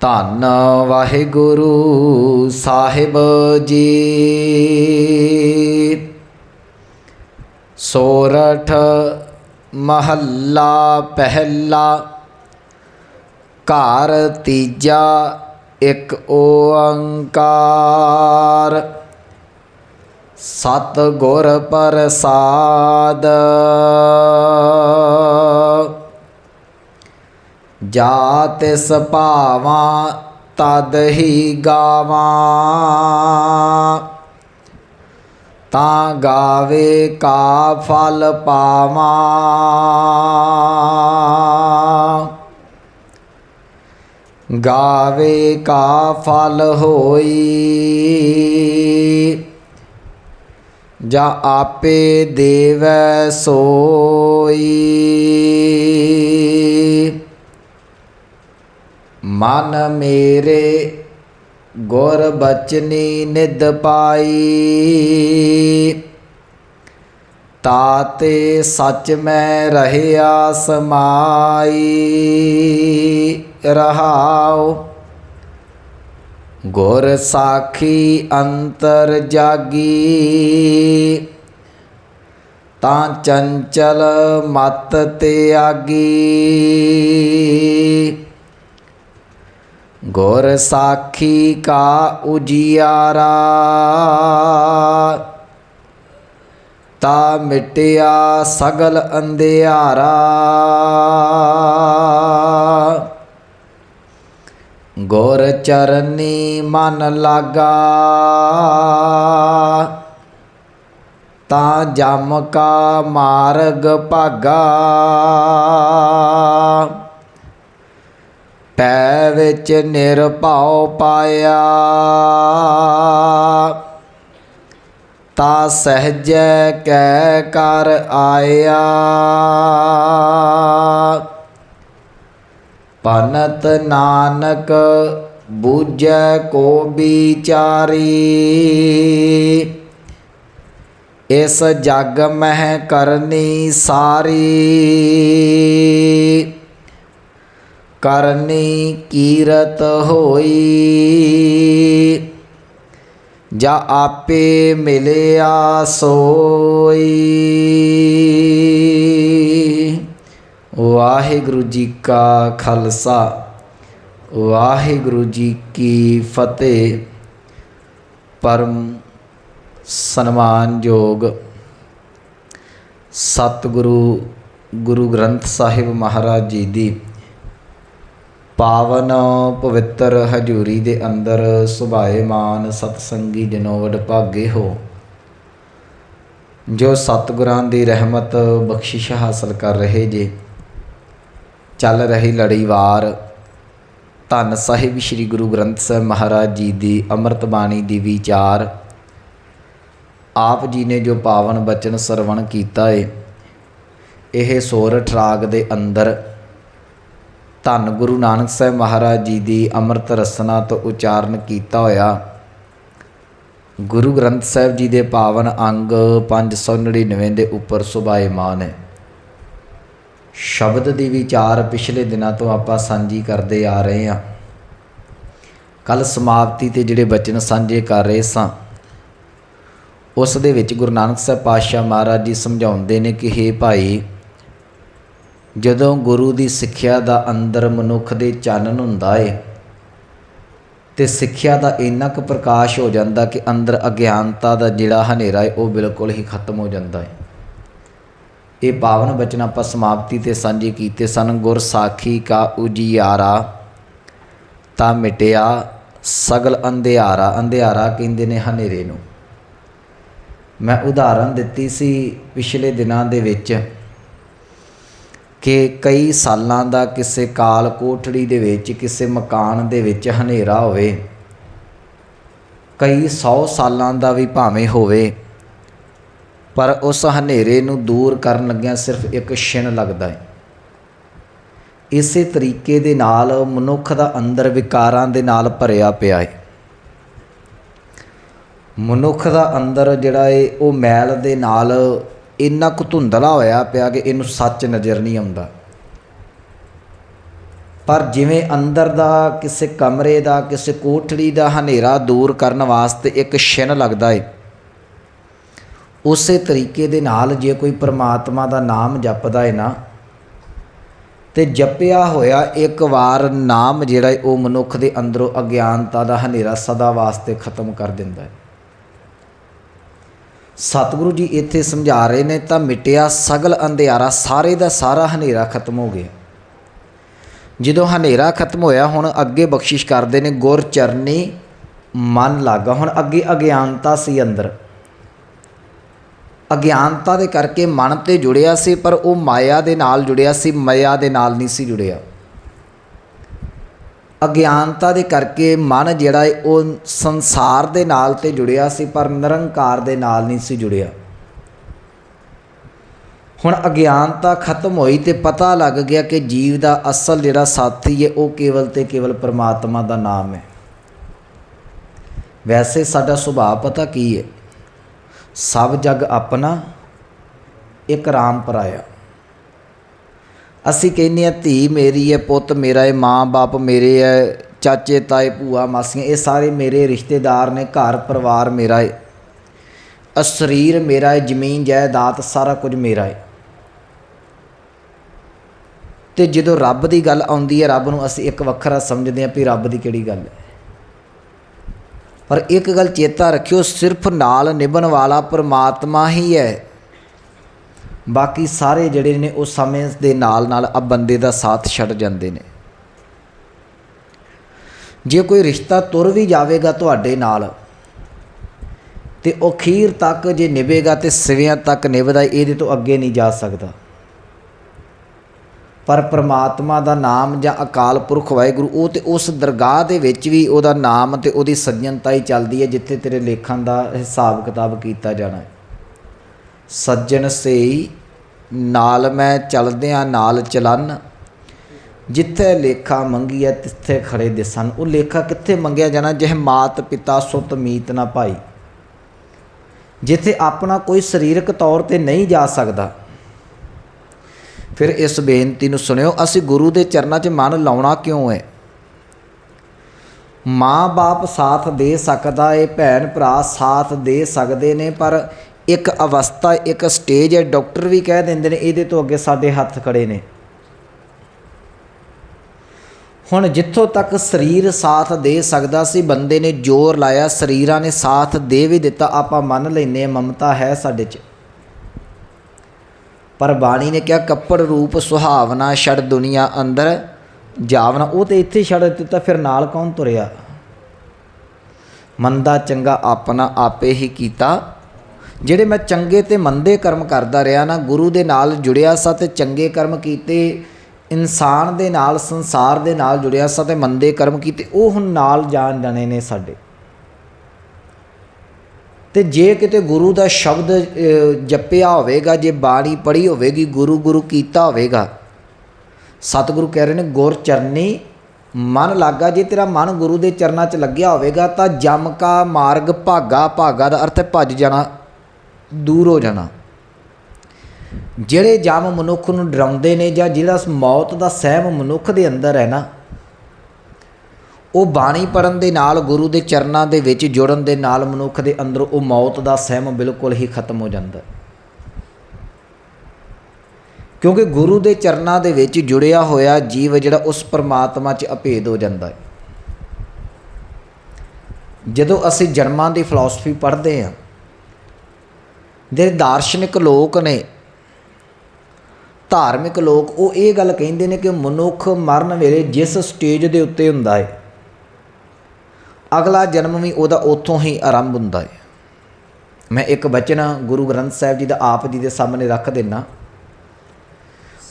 ਧੰਨ ਵਾਹਿਗੁਰੂ ਸਾਹਿਬ ਜੀ। ਸੋਰਠ ਮਹੱਲਾ ਪਹਿਲਾ ਘਰ ਤੀਜਾ ਇੱਕ ਓੰਕਾਰ। ਸਤ ਗੁਰ ਪ੍ਰਸਾਦ। ਜਾ ਤਿਸ ਭਾਵਾਂ ਤਦ ਹੀ ਗਾਵਾਂ। ਤਾਂ ਗਾਵੇ ਕਾ ਫਲ ਪਾਵਾਂ। ਗਾਵੇ ਕਾ ਫਲ ਹੋਈ। ਜਾ ਆਪੇ ਦੇਵੈ ਸੋਈ। ਮਨ ਮੇਰੇ ਗੁਰ ਬਚਨੀ ਨਿਦ ਪਾਈ। ਤਾਤੇ ਸੱਚ ਮੈਂ ਰਹਿਆ ਸਮਾਈ। ਰਹਾਉ ਗੁਰ ਸਾਖੀ ਅੰਤਰ ਜਾਗੀ। ਤਾਂ ਚੰਚਲ ਮਤ ਤਿਆਗੀ। ਗੁਰ ਸਾਖੀ ਕਾ ਉਜਿਆਰਾ, ਤਾ ਮਿਟਿਆ ਸਗਲ ਅੰਧਿਆਰਾ। ਗੁਰ ਚਰਨੀ ਮਨ ਲਾਗਾ, ਤਾਂ ਜਮ ਕਾ ਮਾਰਗ ਭਾਗਾ। ਪੈ ਵਿੱਚ ਨਿਰਭਉ ਪਾਇਆ। ਤਾ ਸਹਜੈ ਕੈ ਕਰ ਆਇਆ। ਪਨਤ ਨਾਨਕ ਬੂਝੈ ਕੋ ਵਿਚਾਰੀ। ਇਸ ਜਗ ਮਹਿ ਕਰਨੀ ਸਾਰੀ। ਕਰਨੀ ਕੀਰਤ ਹੋਈ। ਜਾ ਆਪੇ ਮਿਲਿਆ ਸੋਈ। ਵਾਹਿਗੁਰੂ ਜੀ ਕਾ ਖਾਲਸਾ, ਵਾਹਿਗੁਰੂ ਜੀ ਕੀ ਫਤਿਹ। ਪਰਮ ਸਨਮਾਨਯੋਗ ਸਤਿਗੁਰੂ, ਗੁਰੂ ਗ੍ਰੰਥ ਸਾਹਿਬ ਮਹਾਰਾਜ ਜੀ ਦੀ ਪਾਵਨ ਪਵਿੱਤਰ ਹਜੂਰੀ ਦੇ ਅੰਦਰ ਸੁਭਾਏਮਾਨ ਸਤਸੰਗੀ ਜਨੋ ਵਡਭਾਗੇ ਹੋ। ਜੋ ਸਤਿਗੁਰਾਂ ਦੀ ਰਹਿਮਤ ਬਖਸ਼ਿਸ਼ ਹਾਸਲ ਕਰ ਰਹੇ ਜੇ। ਚੱਲ ਰਹੀ ਲੜੀਵਾਰ। ਧੰਨ ਸਾਹਿਬ ਸ੍ਰੀ ਗੁਰੂ ਗ੍ਰੰਥ ਸਾਹਿਬ ਮਹਾਰਾਜ ਜੀ ਦੀ ਅੰਮ੍ਰਿਤ ਬਾਣੀ ਦੀ ਵਿਚਾਰ। ਆਪ ਜੀ ਨੇ ਜੋ ਪਾਵਨ ਬਚਨ ਸਰਵਣ ਕੀਤਾ ਏ, ਇਹ ਸੋਰਠ ਰਾਗ ਦੇ ਅੰਦਰ ਧੰਨ ਗੁਰੂ ਨਾਨਕ ਸਾਹਿਬ ਮਹਾਰਾਜ ਜੀ ਦੀ ਅੰਮ੍ਰਿਤ ਰਸਨਾ ਤੋਂ ਉਚਾਰਨ ਕੀਤਾ ਹੋਇਆ। ਗੁਰੂ ਗ੍ਰੰਥ ਸਾਹਿਬ ਜੀ ਦੇ ਪਾਵਨ ਅੰਗ 599 ਦੇ ਉੱਪਰ ਸੁਭਾਏਮਾਨ ਹੈ। ਸ਼ਬਦ ਦੀ ਵਿਚਾਰ ਪਿਛਲੇ ਦਿਨਾਂ ਤੋਂ ਆਪਾਂ ਸਾਂਝੀ ਕਰਦੇ ਆ ਰਹੇ ਹਾਂ। ਕੱਲ ਸਮਾਪਤੀ ਤੇ ਜਿਹੜੇ ਬਚਨ ਸਾਂਝੇ ਕਰ ਰਹੇ ਸਾਂ, ਉਸ ਦੇ ਵਿੱਚ ਗੁਰੂ ਨਾਨਕ ਸਾਹਿਬ ਪਾਤਸ਼ਾਹ ਮਹਾਰਾਜ ਜੀ ਸਮਝਾਉਂਦੇ ਨੇ ਕਿ हे ਭਾਈ ਜਦੋਂ ਗੁਰੂ ਦੀ ਸਿੱਖਿਆ ਦਾ ਅੰਦਰ ਮਨੁੱਖ ਦੇ ਚਾਨਣ ਹੁੰਦਾ ਏ, ਤੇ ਸਿੱਖਿਆ ਦਾ ਇੰਨਾ ਕੁ ਪ੍ਰਕਾਸ਼ ਹੋ ਜਾਂਦਾ ਕਿ ਅੰਦਰ ਅਗਿਆਨਤਾ ਦਾ ਜਿਹੜਾ ਹਨੇਰਾ ਏ, ਉਹ ਬਿਲਕੁਲ ਹੀ ਖਤਮ ਹੋ ਜਾਂਦਾ ਏ। ਇਹ ਪਾਵਨ ਬਚਨ ਆਪਾਂ ਸਮਾਪਤੀ ਤੇ ਸਾਂਝੇ ਕੀਤੇ ਸਨ, ਗੁਰ ਸਾਖੀ ਕਾ ਉਜਿਆਰਾ, ਤਾਂ ਮਿਟਿਆ ਸਗਲ ਅੰਧਿਆਰਾ ਅੰਧਿਆਰਾ ਕਹਿੰਦੇ ਨੇ ਹਨੇਰੇ ਨੂੰ। ਮੈਂ ਉਦਾਹਰਨ ਦਿੱਤੀ ਸੀ ਪਿਛਲੇ ਦਿਨਾਂ ਦੇ ਵਿੱਚ ਕਿ ਕਈ ਸਾਲਾਂ ਦਾ ਕਿਸੇ ਕਾਲ ਕੋਠੜੀ ਦੇ ਵਿੱਚ, ਕਿਸੇ ਮਕਾਨ ਦੇ ਵਿੱਚ ਹਨੇਰਾ ਹੋਵੇ। ਕਈ 100 ਸਾਲਾਂ ਦਾ ਵੀ ਭਾਵੇਂ ਹੋਵੇ, ਪਰ ਉਸ ਹਨੇਰੇ ਨੂੰ ਦੂਰ ਕਰਨ ਲੱਗਿਆਂ ਸਿਰਫ ਇੱਕ ਛਿਣ ਲੱਗਦਾ ਹੈ। ਇਸੇ ਤਰੀਕੇ ਦੇ ਨਾਲ ਮਨੁੱਖ ਦਾ ਅੰਦਰ ਵਿਕਾਰਾਂ ਦੇ ਨਾਲ ਭਰਿਆ ਪਿਆ ਹੈ। ਮਨੁੱਖ ਦਾ ਅੰਦਰ ਜਿਹੜਾ ਏ ਉਹ ਮੈਲ ਦੇ ਨਾਲ ਇੰਨਾ ਕੁ ਧੁੰਦਲਾ ਹੋਇਆ ਪਿਆ ਕਿ ਇਹਨੂੰ ਸੱਚ ਨਜ਼ਰ ਨਹੀਂ ਆਉਂਦਾ। ਪਰ ਜਿਵੇਂ ਅੰਦਰ ਦਾ, ਕਿਸੇ ਕਮਰੇ ਦਾ, ਕਿਸੇ ਕੋਠੜੀ ਦਾ ਹਨੇਰਾ ਦੂਰ ਕਰਨ ਵਾਸਤੇ ਇੱਕ ਛਿਨ ਲੱਗਦਾ ਏ, ਉਸੇ ਤਰੀਕੇ ਦੇ ਨਾਲ ਜੇ ਕੋਈ ਪ੍ਰਮਾਤਮਾ ਦਾ ਨਾਮ ਜਪਦਾ ਏ ਨਾ, ਤੇ ਜਪਿਆ ਹੋਇਆ ਇੱਕ ਵਾਰ ਨਾਮ ਜਿਹੜਾ ਏ, ਉਹ ਮਨੁੱਖ ਦੇ ਅੰਦਰੋਂ ਅਗਿਆਨਤਾ ਦਾ ਹਨੇਰਾ ਸਦਾ ਵਾਸਤੇ ਖਤਮ ਕਰ ਦਿੰਦਾ ਹੈ ਸਤਿਗੁਰੂ ਜੀ ਇੱਥੇ ਸਮਝਾ ਰਹੇ ਨੇ, ਤਾਂ ਮਿਟਿਆ ਸਗਲ ਅੰਧਿਆਰਾ, ਸਾਰੇ ਦਾ ਸਾਰਾ ਹਨੇਰਾ ਖਤਮ ਹੋ ਗਿਆ। ਜਦੋਂ ਹਨੇਰਾ ਖਤਮ ਹੋਇਆ, ਹੁਣ ਅੱਗੇ ਬਖਸ਼ਿਸ਼ ਕਰਦੇ ਨੇ, ਗੁਰ ਚਰਨੀ ਮਨ ਲਾਗਾ। ਹੁਣ ਅੱਗੇ ਅਗਿਆਨਤਾ ਸੀ ਅੰਦਰ। ਅਗਿਆਨਤਾ ਦੇ ਕਰਕੇ ਮਨ ਤੇ ਜੁੜਿਆ ਸੀ, ਪਰ ਉਹ ਮਾਇਆ ਦੇ ਨਾਲ ਜੁੜਿਆ ਸੀ, ਮਾਇਆ ਦੇ ਨਾਲ ਨਹੀਂ ਸੀ ਜੁੜਿਆ। ਅਗਿਆਨਤਾ ਦੇ ਕਰਕੇ ਮਨ ਜਿਹੜਾ ਹੈ ਉਹ ਸੰਸਾਰ ਦੇ ਨਾਲ ਤੇ ਜੁੜਿਆ ਸੀ, ਪਰ ਨਿਰੰਕਾਰ ਦੇ ਨਾਲ ਨਹੀਂ ਸੀ ਜੁੜਿਆ। ਹੁਣ ਅਗਿਆਨਤਾ ਖਤਮ ਹੋਈ ਤੇ ਪਤਾ ਲੱਗ ਗਿਆ ਕਿ ਜੀਵ ਦਾ ਅਸਲ ਜਿਹੜਾ ਸਾਥੀ ਹੈ ਉਹ ਕੇਵਲ ਤੇ ਕੇਵਲ ਪ੍ਰਮਾਤਮਾ ਦਾ ਨਾਮ ਹੈ ਵੈਸੇ ਸਾਡਾ ਸੁਭਾਅ ਪਤਾ ਕੀ ਹੈ ਸਭ ਜਗ ਆਪਣਾ, ਇੱਕ ਰਾਮ ਪਰਾਇਆ। ਅਸੀਂ ਕਹਿੰਦੇ ਹਾਂ, ਧੀ ਮੇਰੀ ਹੈ, ਪੁੱਤ ਮੇਰਾ ਹੈ, ਮਾਂ ਬਾਪ ਮੇਰੇ ਹੈ, ਚਾਚੇ ਤਾਏ ਭੂਆ ਮਾਸੀਆਂ, ਇਹ ਸਾਰੇ ਮੇਰੇ ਰਿਸ਼ਤੇਦਾਰ ਨੇ, ਘਰ ਪਰਿਵਾਰ ਮੇਰਾ ਹੈ। ਅ ਸਰੀਰ ਮੇਰਾ ਹੈ, ਜ਼ਮੀਨ, ਜਾਇਦਾਦ ਸਾਰਾ ਕੁਝ ਮੇਰਾ ਹੈ। ਤੇ ਜਦੋਂ ਰੱਬ ਦੀ ਗੱਲ ਆਉਂਦੀ ਹੈ, ਰੱਬ ਨੂੰ ਅਸੀਂ ਇੱਕ ਵੱਖਰਾ ਸਮਝਦੇ ਹਾਂ ਵੀ ਰੱਬ ਦੀ ਕਿਹੜੀ ਗੱਲ ਹੈ। ਪਰ ਇੱਕ ਗੱਲ ਚੇਤਾ ਰੱਖਿਓ, ਸਿਰਫ ਨਾਲ ਨਿਭਣ ਵਾਲਾ ਪਰਮਾਤਮਾ ਹੀ ਹੈ। ਬਾਕੀ ਸਾਰੇ ਜਿਹੜੇ ਨੇ ਉਹ ਸਮੇਂ ਦੇ ਨਾਲ ਨਾਲ ਆ ਬੰਦੇ ਦਾ ਸਾਥ ਛੱਡ ਜਾਂਦੇ ਨੇ। ਜੇ ਕੋਈ ਰਿਸ਼ਤਾ ਤੁਰ ਵੀ ਜਾਵੇਗਾ ਤੁਹਾਡੇ ਨਾਲ, ਤੇ ਉਹ ਅਖੀਰ ਤੱਕ ਜੇ ਨਿਭੇਗਾ ਤੇ ਸਿਵਿਆਂ ਤੱਕ ਨਿਭਦਾ, ਇਹਦੇ ਤੋਂ ਅੱਗੇ ਨਹੀਂ ਜਾ ਸਕਦਾ। ਪਰ ਪ੍ਰਮਾਤਮਾ ਦਾ ਨਾਮ ਜਾਂ ਅਕਾਲ ਪੁਰਖ ਵਾਹਿਗੁਰੂ, ਉਹ ਤੇ ਉਸ ਦਰਗਾਹ ਦੇ ਵਿੱਚ ਵੀ ਉਹਦਾ ਨਾਮ ਤੇ ਉਹਦੀ ਸੱਜਣਤਾ ਹੀ ਚੱਲਦੀ ਹੈ, ਜਿੱਥੇ ਤੇਰੇ ਲੇਖਾਂ ਦਾ ਹਿਸਾਬ ਕਿਤਾਬ ਕੀਤਾ ਜਾਣਾ ਹੈ। ਸੱਜਣ ਸੇਈ ਨਾਲ ਮੈਂ ਚਲਦਿਆਂ ਨਾਲ ਚਲਨ। ਜਿੱਥੇ ਲੇਖਾ ਮੰਗੀਐ, ਤਿੱਥੇ ਖੜੇ ਦਿਸਨ। ਉਹ ਲੇਖਾ ਕਿੱਥੇ ਮੰਗਿਆ ਜਾਣਾ? ਜਿਹ ਮਾਤ ਪਿਤਾ ਸੁਤ ਮੀਤ ਨਾ ਭਾਈ ਜਿੱਥੇ ਆਪਣਾ ਕੋਈ ਸਰੀਰਕ ਤੌਰ ਤੇ ਨਹੀਂ ਜਾ ਸਕਦਾ। ਫਿਰ ਇਸ ਬੇਨਤੀ ਨੂੰ ਸੁਣਿਓ, ਅਸੀਂ ਗੁਰੂ ਦੇ ਚਰਨਾਂ 'ਚ ਮਨ ਲਾਉਣਾ ਕਿਉਂ ਹੈ ਮਾਂ-ਬਾਪ ਸਾਥ ਦੇ ਸਕਦਾ ਏ ਭੈਣ ਭਰਾ ਸਾਥ ਦੇ ਸਕਦੇ ਨੇ, ਪਰ ਇੱਕ ਅਵਸਥਾ, ਇੱਕ ਸਟੇਜ ਹੈ। ਡਾਕਟਰ ਵੀ ਕਹਿ ਦਿੰਦੇ ਨੇ, ਇਹਦੇ ਤੋਂ ਅੱਗੇ ਸਾਡੇ ਹੱਥ ਖੜੇ ਨੇ। ਹੁਣ ਜਿੱਥੋਂ ਤੱਕ ਸਰੀਰ ਸਾਥ ਦੇ ਸਕਦਾ ਸੀ, ਬੰਦੇ ਨੇ ਜ਼ੋਰ ਲਾਇਆ, ਸਰੀਰਾਂ ਨੇ ਸਾਥ ਦੇ ਵੀ ਦਿੱਤਾ। ਆਪਾਂ ਮੰਨ ਲੈਨੇ ਆ ਮਮਤਾ ਹੈ ਸਾਡੇ 'ਚ। ਪਰ ਬਾਣੀ ਨੇ ਕਿਹਾ, ਕੱਪੜ ਰੂਪ ਸੁਹਾਵਨਾ ਛੜ ਦੁਨੀਆ ਅੰਦਰ ਜਾਵਨਾ ਉਹ ਤੇ ਇੱਥੇ ਛੱਡ ਦਿੱਤਾ, ਫਿਰ ਨਾਲ ਕੌਣ ਤੁਰਿਆ? ਮੰਦਾ ਚੰਗਾ ਆਪਣਾ ਆਪੇ ਹੀ ਕੀਤਾ। ਜਿਹੜੇ ਮੈਂ ਚੰਗੇ ਤੇ ਮੰਦੇ ਕਰਮ ਕਰਦਾ ਰਿਹਾ ਨਾ, ਗੁਰੂ ਦੇ ਨਾਲ ਜੁੜਿਆ ਸਾਂ ਤੇ ਚੰਗੇ ਕਰਮ ਕੀਤੇ, ਇਨਸਾਨ ਦੇ ਨਾਲ, ਸੰਸਾਰ ਦੇ ਨਾਲ ਜੁੜਿਆ ਸਾਂ ਤੇ ਮੰਦੇ ਕਰਮ ਕੀਤੇ, ਉਹ ਹੁਣ ਨਾਲ ਜਾਣ ਜਾਣੇ ਨੇ ਸਾਡੇ। ਤੇ ਜੇ ਕਿਤੇ ਗੁਰੂ ਦਾ ਸ਼ਬਦ ਜਪਿਆ ਹੋਵੇਗਾ, ਜੇ ਬਾਣੀ ਪੜ੍ਹੀ ਹੋਵੇਗੀ, ਗੁਰੂ ਗੁਰੂ ਕੀਤਾ ਹੋਵੇਗਾ, ਸਤਿਗੁਰੂ ਕਹਿ ਰਹੇ ਨੇ, ਗੁਰ ਚਰਨੀ, ਮਨ ਲੱਗਾ, ਜੇ ਤੇਰਾ ਮਨ ਗੁਰੂ ਦੇ ਚਰਨਾਂ 'ਚ ਲੱਗਿਆ ਹੋਵੇਗਾ ਤਾਂ ਜਮ ਕਾ ਮਾਰਗ ਭਾਗਾ ਭਾਗਾ ਦਾ ਅਰਥ ਭੱਜ ਜਾਣਾ। ਦੂਰ ਹੋ ਜਾਣਾ। ਜਿਹੜੇ ਜਮ ਮਨੁੱਖ ਨੂੰ ਡਰਾਉਂਦੇ ਨੇ ਜਾਂ ਜਿਹੜਾ ਮੌਤ ਦਾ ਸਹਿਮ ਮਨੁੱਖ ਦੇ ਅੰਦਰ ਹੈ ਨਾ, ਉਹ ਬਾਣੀ ਪੜਨ ਦੇ ਨਾਲ, ਗੁਰੂ ਦੇ ਚਰਨਾਂ ਦੇ ਵਿੱਚ ਜੁੜਨ ਦੇ ਨਾਲ ਮਨੁੱਖ ਦੇ ਅੰਦਰ ਉਹ ਮੌਤ ਦਾ ਸਹਿਮ ਬਿਲਕੁਲ ਹੀ ਖਤਮ ਹੋ ਜਾਂਦਾ ਕਿਉਂਕਿ ਗੁਰੂ ਦੇ ਚਰਨਾਂ ਦੇ ਵਿੱਚ ਜੁੜਿਆ ਹੋਇਆ ਜੀਵ ਜਿਹੜਾ ਉਸ ਪਰਮਾਤਮਾ 'ਚ ਅਭੇਦ ਹੋ ਜਾਂਦਾ ਹੈ। ਜਦੋਂ ਅਸੀਂ ਜਨਮਾਂ ਦੀ ਫਿਲਾਸਫੀ ਪੜ੍ਹਦੇ ਹਾਂ ਜਿਹੜੇ ਦਾਰਸ਼ਨਿਕ ਲੋਕ ਨੇ, ਧਾਰਮਿਕ ਲੋਕ, ਉਹ ਇਹ ਗੱਲ ਕਹਿੰਦੇ ਨੇ ਕਿ ਮਨੁੱਖ ਮਰਨ ਵੇਲੇ ਜਿਸ ਸਟੇਜ ਦੇ ਉੱਤੇ ਹੁੰਦਾ ਹੈ, ਅਗਲਾ ਜਨਮ ਵੀ ਉਹਦਾ ਉੱਥੋਂ ਹੀ ਆਰੰਭ ਹੁੰਦਾ ਹੈ। ਮੈਂ ਇੱਕ ਬਚਨ ਗੁਰੂ ਗ੍ਰੰਥ ਸਾਹਿਬ ਜੀ ਦਾ ਆਪ ਜੀ ਦੇ ਸਾਹਮਣੇ ਰੱਖ ਦੇਣਾ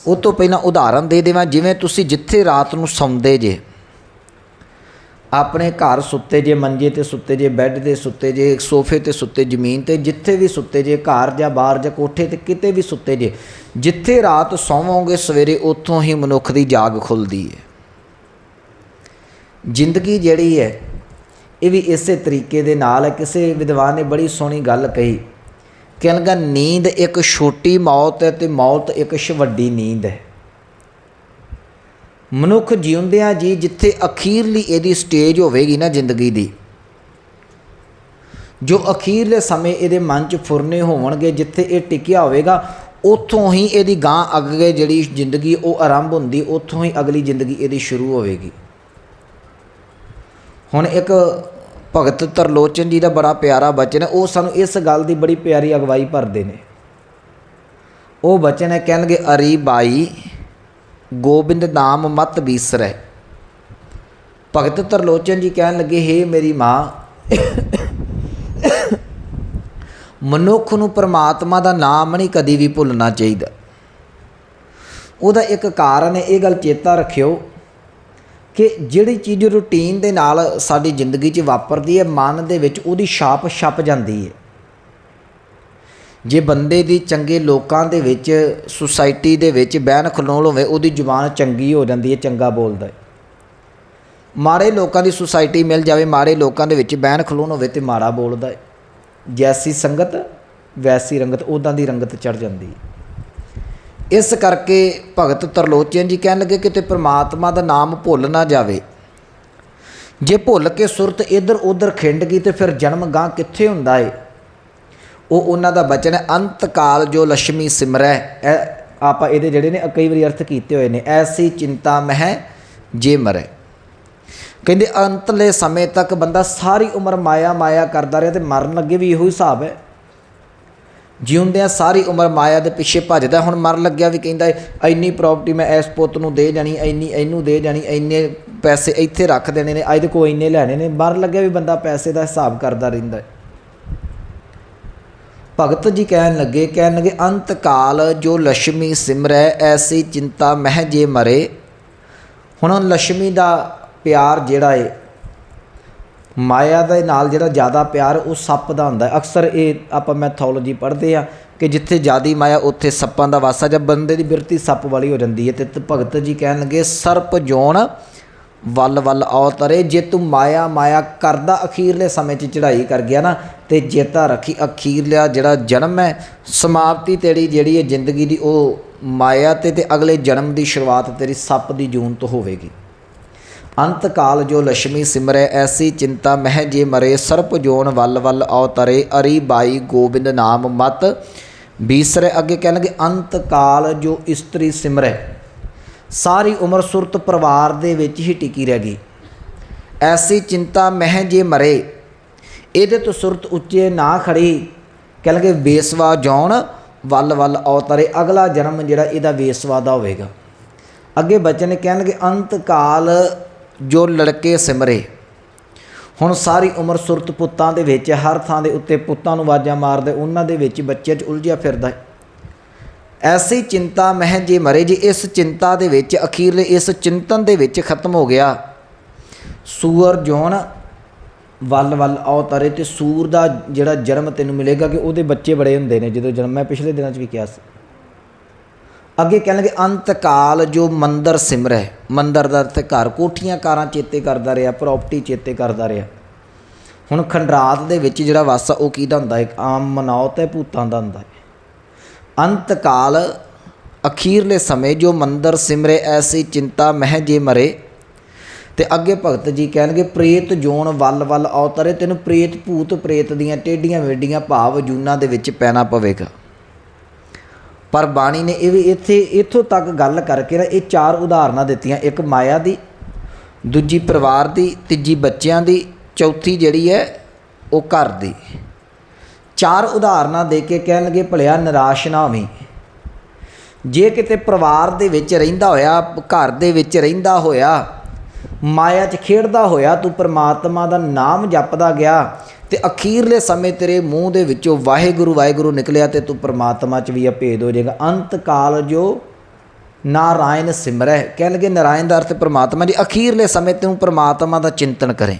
ਉਹ ਤੋਂ ਪਹਿਲਾਂ ਉਦਾਹਰਨ ਦੇ ਦੇਵਾਂ, ਜਿਵੇਂ ਤੁਸੀਂ ਜਿੱਥੇ ਰਾਤ ਨੂੰ ਸੌਂਦੇ ਜੇ ਆਪਣੇ ਘਰ ਸੁੱਤੇ ਜੇ, ਮੰਜੇ ਤੇ ਸੁੱਤੇ ਜੇ, ਬੈੱਡ ਤੇ ਸੁੱਤੇ ਜੇ, ਸੋਫੇ ਤੇ ਸੁੱਤੇ, ਜ਼ਮੀਨ ਤੇ, ਜਿੱਥੇ ਵੀ ਸੁੱਤੇ ਜੇ, ਘਰ ਜਾਂ ਬਾਹਰ ਜਾਂ ਕੋਠੇ ਤੇ ਕਿਤੇ ਵੀ ਸੁੱਤੇ ਜੇ, ਜਿੱਥੇ ਰਾਤ ਸੌਵੋਗੇ, ਸਵੇਰੇ ਉੱਥੋਂ ਹੀ ਮਨੁੱਖ ਦੀ ਜਾਗ ਖੁੱਲਦੀ ਹੈ ਜ਼ਿੰਦਗੀ ਜਿਹੜੀ ਹੈ ਇਹ ਵੀ ਇਸੇ ਤਰੀਕੇ ਦੇ ਨਾਲ ਹੈ ਕਿਸੇ ਵਿਦਵਾਨ ਨੇ ਬੜੀ ਸੋਹਣੀ ਗੱਲ ਕਹੀ ਕਿ ਕਹਿੰਦਾ ਨੀਂਦ ਇੱਕ ਛੋਟੀ ਮੌਤ ਹੈ ਤੇ ਮੌਤ ਇੱਕ ਸ਼ ਵੱਡੀ ਨੀਂਦ ਹੈ ਮਨੁੱਖ ਜਿਉਂਦਿਆਂ ਜੀ ਜਿੱਥੇ ਅਖੀਰਲੀ ਇਹਦੀ ਸਟੇਜ ਹੋਵੇਗੀ ਨਾ ਜ਼ਿੰਦਗੀ ਦੀ। ਜੋ ਅਖੀਰਲੇ ਸਮੇਂ ਇਹਦੇ ਮਨ 'ਚ ਫੁਰਨੇ ਹੋਣਗੇ ਜਿੱਥੇ ਇਹ ਟਿਕਿਆ ਹੋਵੇਗਾ, ਉੱਥੋਂ ਹੀ ਇਹਦੀ ਗਾਂ ਅੱਗੇ ਜਿਹੜੀ ਜ਼ਿੰਦਗੀ ਉਹ ਆਰੰਭ ਹੁੰਦੀ, ਉੱਥੋਂ ਹੀ ਅਗਲੀ ਜ਼ਿੰਦਗੀ ਇਹਦੀ ਸ਼ੁਰੂ ਹੋਵੇਗੀ। ਹੁਣ ਇੱਕ ਭਗਤ ਤਰਲੋਚਨ ਜੀ ਦਾ ਬੜਾ ਪਿਆਰਾ ਬਚਨ ਹੈ, ਉਹ ਸਾਨੂੰ ਇਸ ਗੱਲ ਦੀ ਬੜੀ ਪਿਆਰੀ ਅਗਵਾਈ ਭਰਦੇ ਨੇ। ਉਹ ਬਚਨ ਹੈ, ਕਹਿਣਗੇ, ਅਰੀ ਬਾਈ ਗੋਬਿੰਦ ਨਾਮ ਮਤ ਬੀਸਰੈ। ਭਗਤ ਤਰਲੋਚਨ ਜੀ ਕਹਿਣ ਲੱਗੇ, ਹੇ ਮੇਰੀ ਮਾਂ, ਮਨੁੱਖ ਨੂੰ ਪਰਮਾਤਮਾ ਦਾ ਨਾਮ ਨਹੀਂ ਕਦੀ ਵੀ ਭੁੱਲਣਾ ਚਾਹੀਦਾ। ਉਹਦਾ ਇੱਕ ਕਾਰਨ ਹੈ, ਇਹ ਗੱਲ ਚੇਤਾ ਰੱਖਿਓ ਕਿ ਜਿਹੜੀ ਚੀਜ਼ ਰੂਟੀਨ ਦੇ ਨਾਲ ਸਾਡੀ ਜ਼ਿੰਦਗੀ 'ਚ ਵਾਪਰਦੀ ਹੈ, ਮਨ ਦੇ ਵਿੱਚ ਉਹਦੀ ਛਾਪ ਛਪ ਜਾਂਦੀ ਹੈ। ਜੇ ਬੰਦੇ ਦੀ ਚੰਗੇ ਲੋਕਾਂ ਦੇ ਵਿੱਚ, ਸੁਸਾਇਟੀ ਦੇ ਵਿੱਚ ਬਹਿਣ ਖਲੋਣ ਹੋਵੇ, ਉਹਦੀ ਜ਼ੁਬਾਨ ਚੰਗੀ ਹੋ ਜਾਂਦੀ ਹੈ, ਚੰਗਾ ਬੋਲਦਾ ਹੈ। ਮਾੜੇ ਲੋਕਾਂ ਦੀ ਸੁਸਾਇਟੀ ਮਿਲ ਜਾਵੇ, ਮਾੜੇ ਲੋਕਾਂ ਦੇ ਵਿੱਚ ਬਹਿਣ ਖਲੋਣ ਹੋਵੇ ਤੇ ਮਾੜਾ ਬੋਲਦਾ ਹੈ। ਜੈਸੀ ਸੰਗਤ, ਵੈਸੀ ਰੰਗਤ ਉਦਾਂ ਦੀ ਰੰਗਤ ਚੜ ਜਾਂਦੀ ਹੈ। ਇਸ ਕਰਕੇ ਭਗਤ ਤਰਲੋਚਨ ਜੀ ਕਹਿਣ ਲੱਗੇ ਕਿਤੇ ਪ੍ਰਮਾਤਮਾ ਦਾ ਨਾਮ ਭੁੱਲ ਨਾ ਜਾਵੇ। ਜੇ ਭੁੱਲ ਕੇ ਸੁਰਤ ਇੱਧਰ ਉੱਧਰ ਖਿੰਡ ਗਈ ਤੇ ਫਿਰ ਜਨਮ ਗਾਂ ਕਿੱਥੇ ਹੁੰਦਾ ਏ? ਉਹ ਉਹਨਾਂ ਦਾ ਬਚਨ ਹੈ ਅੰਤ ਕਾਲ ਜੋ ਲక్ష్ਮੀ ਸਿਮਰੈ। ਇਹ ਆਪਾਂ ਇਹਦੇ ਜਿਹੜੇ ਨੇ ਕਈ ਵਾਰੀ ਅਰਥ ਕੀਤੇ ਹੋਏ ਨੇ। ਐਸੀ ਚਿੰਤਾ ਮਹਿ ਜੇ ਮਰੈ। ਕਹਿੰਦੇ ਅੰਤਲੇ ਸਮੇਂ ਤੱਕ ਬੰਦਾ ਸਾਰੀ ਉਮਰ ਮਾਇਆ ਮਾਇਆ ਕਰਦਾ ਰਿਹਾ ਤੇ ਮਰਨ ਲੱਗੇ ਵੀ ਇਹੋ ਹੀ ਹਿਸਾਬ ਹੈ। ਜਿਉਂਦਿਆਂ ਸਾਰੀ ਉਮਰ ਮਾਇਆ ਦੇ ਪਿੱਛੇ ਭੱਜਦਾ ਹੁਣ ਮਰਨ ਲੱਗਿਆ ਵੀ ਕਹਿੰਦਾ ਏ, ਇੰਨੀ ਪ੍ਰਾਪਰਟੀ ਮੈਂ ਇਸ ਪੁੱਤ ਨੂੰ ਦੇ ਜਾਣੀ ਇੰਨੀ ਇਹਨੂੰ ਦੇ ਜਾਣੀ ਇੰਨੇ ਪੈਸੇ ਇੱਥੇ ਰੱਖ ਦੇਣੇ ਨੇ ਅੱਜ ਕੋ ਇੰਨੇ ਲੈਣੇ ਨੇ। ਮਰਨ ਲੱਗਿਆ ਵੀ ਬੰਦਾ ਪੈਸੇ ਦਾ ਹਿਸਾਬ ਕਰਦਾ ਰਹਿੰਦਾ ਹੈ। ਭਗਤ ਜੀ ਕਹਿਣ ਲੱਗੇ ਕਹਿਣ ਲੱਗੇ ਅੰਤ ਕਾਲ ਜੋ ਲక్ష్ਮੀ ਸਿਮਰੈ, ਐਸੀ ਚਿੰਤਾ ਮਹਿ ਜੇ ਮਰੇ। ਹੁਣ ਲక్ష్ਮੀ ਦਾ ਪਿਆਰ ਜਿਹੜਾ ਏ, ਮਾਇਆ ਦੇ ਨਾਲ ਜਿਹੜਾ ਜ਼ਿਆਦਾ ਪਿਆਰ, ਉਹ ਸੱਪ ਦਾ ਹੁੰਦਾ ਅਕਸਰ ਇਹ ਆਪਾਂ ਮੈਥੋਲੋਜੀ ਪੜ੍ਹਦੇ ਆ ਕਿ ਜਿੱਥੇ ਜਿਆਦੀ ਮਾਇਆ, ਉੱਥੇ ਸੱਪਾਂ ਦਾ ਵਾਸਾ। ਜਾਂ ਬੰਦੇ ਦੀ ਬਿਰਤੀ ਸੱਪ ਵਾਲੀ ਹੋ ਜਾਂਦੀ ਹੈ, ਤੇ ਭਗਤ ਜੀ ਕਹਿਣ ਲੱਗੇ, ਸਰਪ ਜੋਣ ਵੱਲ ਵੱਲ ਆਉ ਤਰੇ ਜੇ ਤੂੰ ਮਾਇਆ ਮਾਇਆ ਕਰਦਾ, ਅਖੀਰਲੇ ਸਮੇਂ 'ਚ ਚੜ੍ਹਾਈ ਕਰ ਗਿਆ ਨਾ ਤੇ ਜੇਤਾ ਰੱਖੀ ਅਖੀਰਲਾ ਜਿਹੜਾ ਜਨਮ ਹੈ, ਸਮਾਪਤੀ ਤੇਰੀ ਜਿਹੜੀ ਹੈ ਜ਼ਿੰਦਗੀ ਦੀ, ਉਹ ਮਾਇਆ ਤੇ ਤੇ ਅਗਲੇ ਜਨਮ ਦੀ ਸ਼ੁਰੂਆਤ ਤੇਰੀ ਸੱਪ ਦੀ ਜੂਨ ਤੋਂ ਹੋਵੇਗੀ। ਅੰਤ ਕਾਲ ਜੋ ਲక్ష్ਮੀ ਸਿਮਰੈ, ਐਸੀ ਚਿੰਤਾ ਮਹਿ ਜੇ ਮਰੇ, ਸਰਪ ਜੋਨ ਵੱਲ ਵੱਲ ਅਵਤਰੇ ਅਰੀ ਬਾਈ ਗੋਬਿੰਦ ਨਾਮ ਮਤ, ਬੀਸਰੇ ਅੱਗੇ ਕਹਿਣ ਲੱਗੇ ਅੰਤ ਕਾਲ ਜੋ ਇਸਤਰੀ ਸਿਮਰੈ। ਸਾਰੀ ਉਮਰ ਸੁਰਤ ਪਰਿਵਾਰ ਦੇ ਵਿੱਚ ਹੀ ਟਿਕੀ ਰਹਿ ਗਈ। ਐਸੀ ਚਿੰਤਾ ਮਹਿ ਜੇ ਮਰੇ ਇਹਦੇ ਤੋਂ ਸੁਰਤ ਉੱਚੇ ਨਾ ਖੜੀ। ਕਹਿ ਲਗੇ ਬੇਸਵਾ ਜੌਣ, ਵੱਲ ਵੱਲ ਅਵਤਰੇ ਅਗਲਾ ਜਨਮ ਜਿਹੜਾ ਇਹਦਾ ਬੇਸਵਾ ਦਾ ਹੋਵੇਗਾ। ਅੱਗੇ ਬਚਨ ਕਹਿਣਗੇ ਅੰਤ ਕਾਲ ਜੋ ਲੜਕੇ ਸਿਮਰੇ। ਹੁਣ ਸਾਰੀ ਉਮਰ ਸੁਰਤ ਪੁੱਤਾਂ ਦੇ ਵਿੱਚ ਹਰ ਥਾਂ ਦੇ ਉੱਤੇ ਪੁੱਤਾਂ ਨੂੰ ਆਵਾਜ਼ਾਂ ਮਾਰਦੇ, ਉਹਨਾਂ ਦੇ ਵਿੱਚ ਬੱਚੇ 'ਚ ਉਲਝਿਆ ਫਿਰਦਾ ਐਸੀ ਚਿੰਤਾ ਮਹਿ ਜੇ ਮਰੇ, ਜੇ ਇਸ ਚਿੰਤਾ ਦੇ ਵਿੱਚ, ਅਖੀਰਲੇ ਇਸ ਚਿੰਤਨ ਦੇ ਵਿੱਚ ਖਤਮ ਹੋ ਗਿਆ। ਸੂਰ ਜੋਨ ਵੱਲ ਵੱਲ ਅਵਤਰੇ ਤੇ ਸੂਰ ਦਾ ਜਿਹੜਾ ਜਨਮ ਤੈਨੂੰ ਮਿਲੇਗਾ ਕਿ ਉਹਦੇ ਬੱਚੇ ਬੜੇ ਹੁੰਦੇ ਨੇ ਜਦੋਂ ਜਨਮ ਮੈਂ ਪਿਛਲੇ ਦਿਨਾਂ 'ਚ ਵੀ ਕਿਹਾ ਸੀ। ਅੱਗੇ ਕਹਿਣ ਲੱਗੇ ਅੰਤਕਾਲ ਜੋ ਮੰਦਰ ਸਿਮਰੈ ਮੰਦਰ ਦਾ ਅਰਥ ਘਰ। ਕੋਠੀਆਂ ਕਾਰਾਂ ਚੇਤੇ ਕਰਦਾ ਰਿਹਾ ਪ੍ਰਾਪਰਟੀ ਚੇਤੇ ਕਰਦਾ ਰਿਹਾ। ਹੁਣ ਖੰਡਰਾਤ ਦੇ ਵਿੱਚ ਜਿਹੜਾ ਵਾਸਾ, ਉਹ ਕਿਹਦਾ ਹੁੰਦਾ ਹੈ? ਆਮ ਮਨੌਤ ਹੈ, ਭੂਤਾਂ ਦਾ ਹੁੰਦਾ ਹੈ। ਅੰਤਕਾਲ ਅਖੀਰਲੇ ਸਮੇਂ ਜੋ ਮੰਦਰ ਸਿਮਰੇ, ਐਸੀ ਚਿੰਤਾ ਮਹਿ ਜੇ ਮਰੇ ਤੇ ਅੱਗੇ ਭਗਤ ਜੀ ਕਹਿਣਗੇ, ਪ੍ਰੇਤ ਜੋਨ ਵੱਲ ਵੱਲ ਅਵਤਰੇ ਤੈਨੂੰ ਪ੍ਰੇਤ ਭੂਤ ਪ੍ਰੇਤ ਦੀਆਂ ਟੇਡੀਆਂ ਵੇਡੀਆਂ ਭਾਵ ਜੂਨਾਂ ਦੇ ਵਿੱਚ ਪੈਣਾ ਪਵੇਗਾ। ਪਰ ਬਾਣੀ ਨੇ ਇਹ ਵੀ ਇੱਥੇ, ਇੱਥੋਂ ਤੱਕ ਗੱਲ ਕਰਕੇ ਨਾ, ਇਹ ਚਾਰ ਉਦਾਹਰਨਾਂ ਦਿੱਤੀਆਂ, ਇੱਕ ਮਾਇਆ ਦੀ, ਦੂਜੀ ਪਰਿਵਾਰ ਦੀ, ਤੀਜੀ ਬੱਚਿਆਂ ਦੀ, ਚੌਥੀ ਜਿਹੜੀ ਹੈ ਉਹ ਘਰ ਦੀ। ਚਾਰ ਉਦਾਹਰਨਾਂ ਦੇ ਕੇ ਕਹਿਣਗੇ, ਭਲਿਆ ਨਿਰਾਸ਼ ਨਾ ਹੋਵੀਂ। ਜੇ ਕਿਤੇ ਪਰਿਵਾਰ ਦੇ ਵਿੱਚ ਰਹਿੰਦਾ ਹੋਇਆ, ਘਰ ਦੇ ਵਿੱਚ ਰਹਿੰਦਾ ਹੋਇਆ ਮਾਇਆ 'ਚ ਖੇਡਦਾ ਹੋਇਆ ਤੂੰ ਪਰਮਾਤਮਾ ਦਾ ਨਾਮ ਜਪਦਾ ਗਿਆ ਤੇ ਅਖੀਰਲੇ ਸਮੇਂ ਤੇਰੇ ਮੂੰਹ ਦੇ ਵਿੱਚੋਂ ਵਾਹਿਗੁਰੂ ਵਾਹਿਗੁਰੂ ਨਿਕਲਿਆ ਤੇ ਤੂੰ ਪਰਮਾਤਮਾ 'ਚ ਵੀ ਅਭੇਦ ਹੋ ਜਾਏਗਾ। ਅੰਤ ਕਾਲ ਜੋ ਨਾਰਾਇਣ ਸਿਮਰੈ। ਕਹਿਣ ਲਗੇ, ਨਾਰਾਇਣ ਦਾ ਅਰਥ ਪਰਮਾਤਮਾ ਜੀ, ਅਖੀਰਲੇ ਸਮੇਂ ਤੂੰ ਪਰਮਾਤਮਾ ਦਾ ਚਿੰਤਨ ਕਰੇ।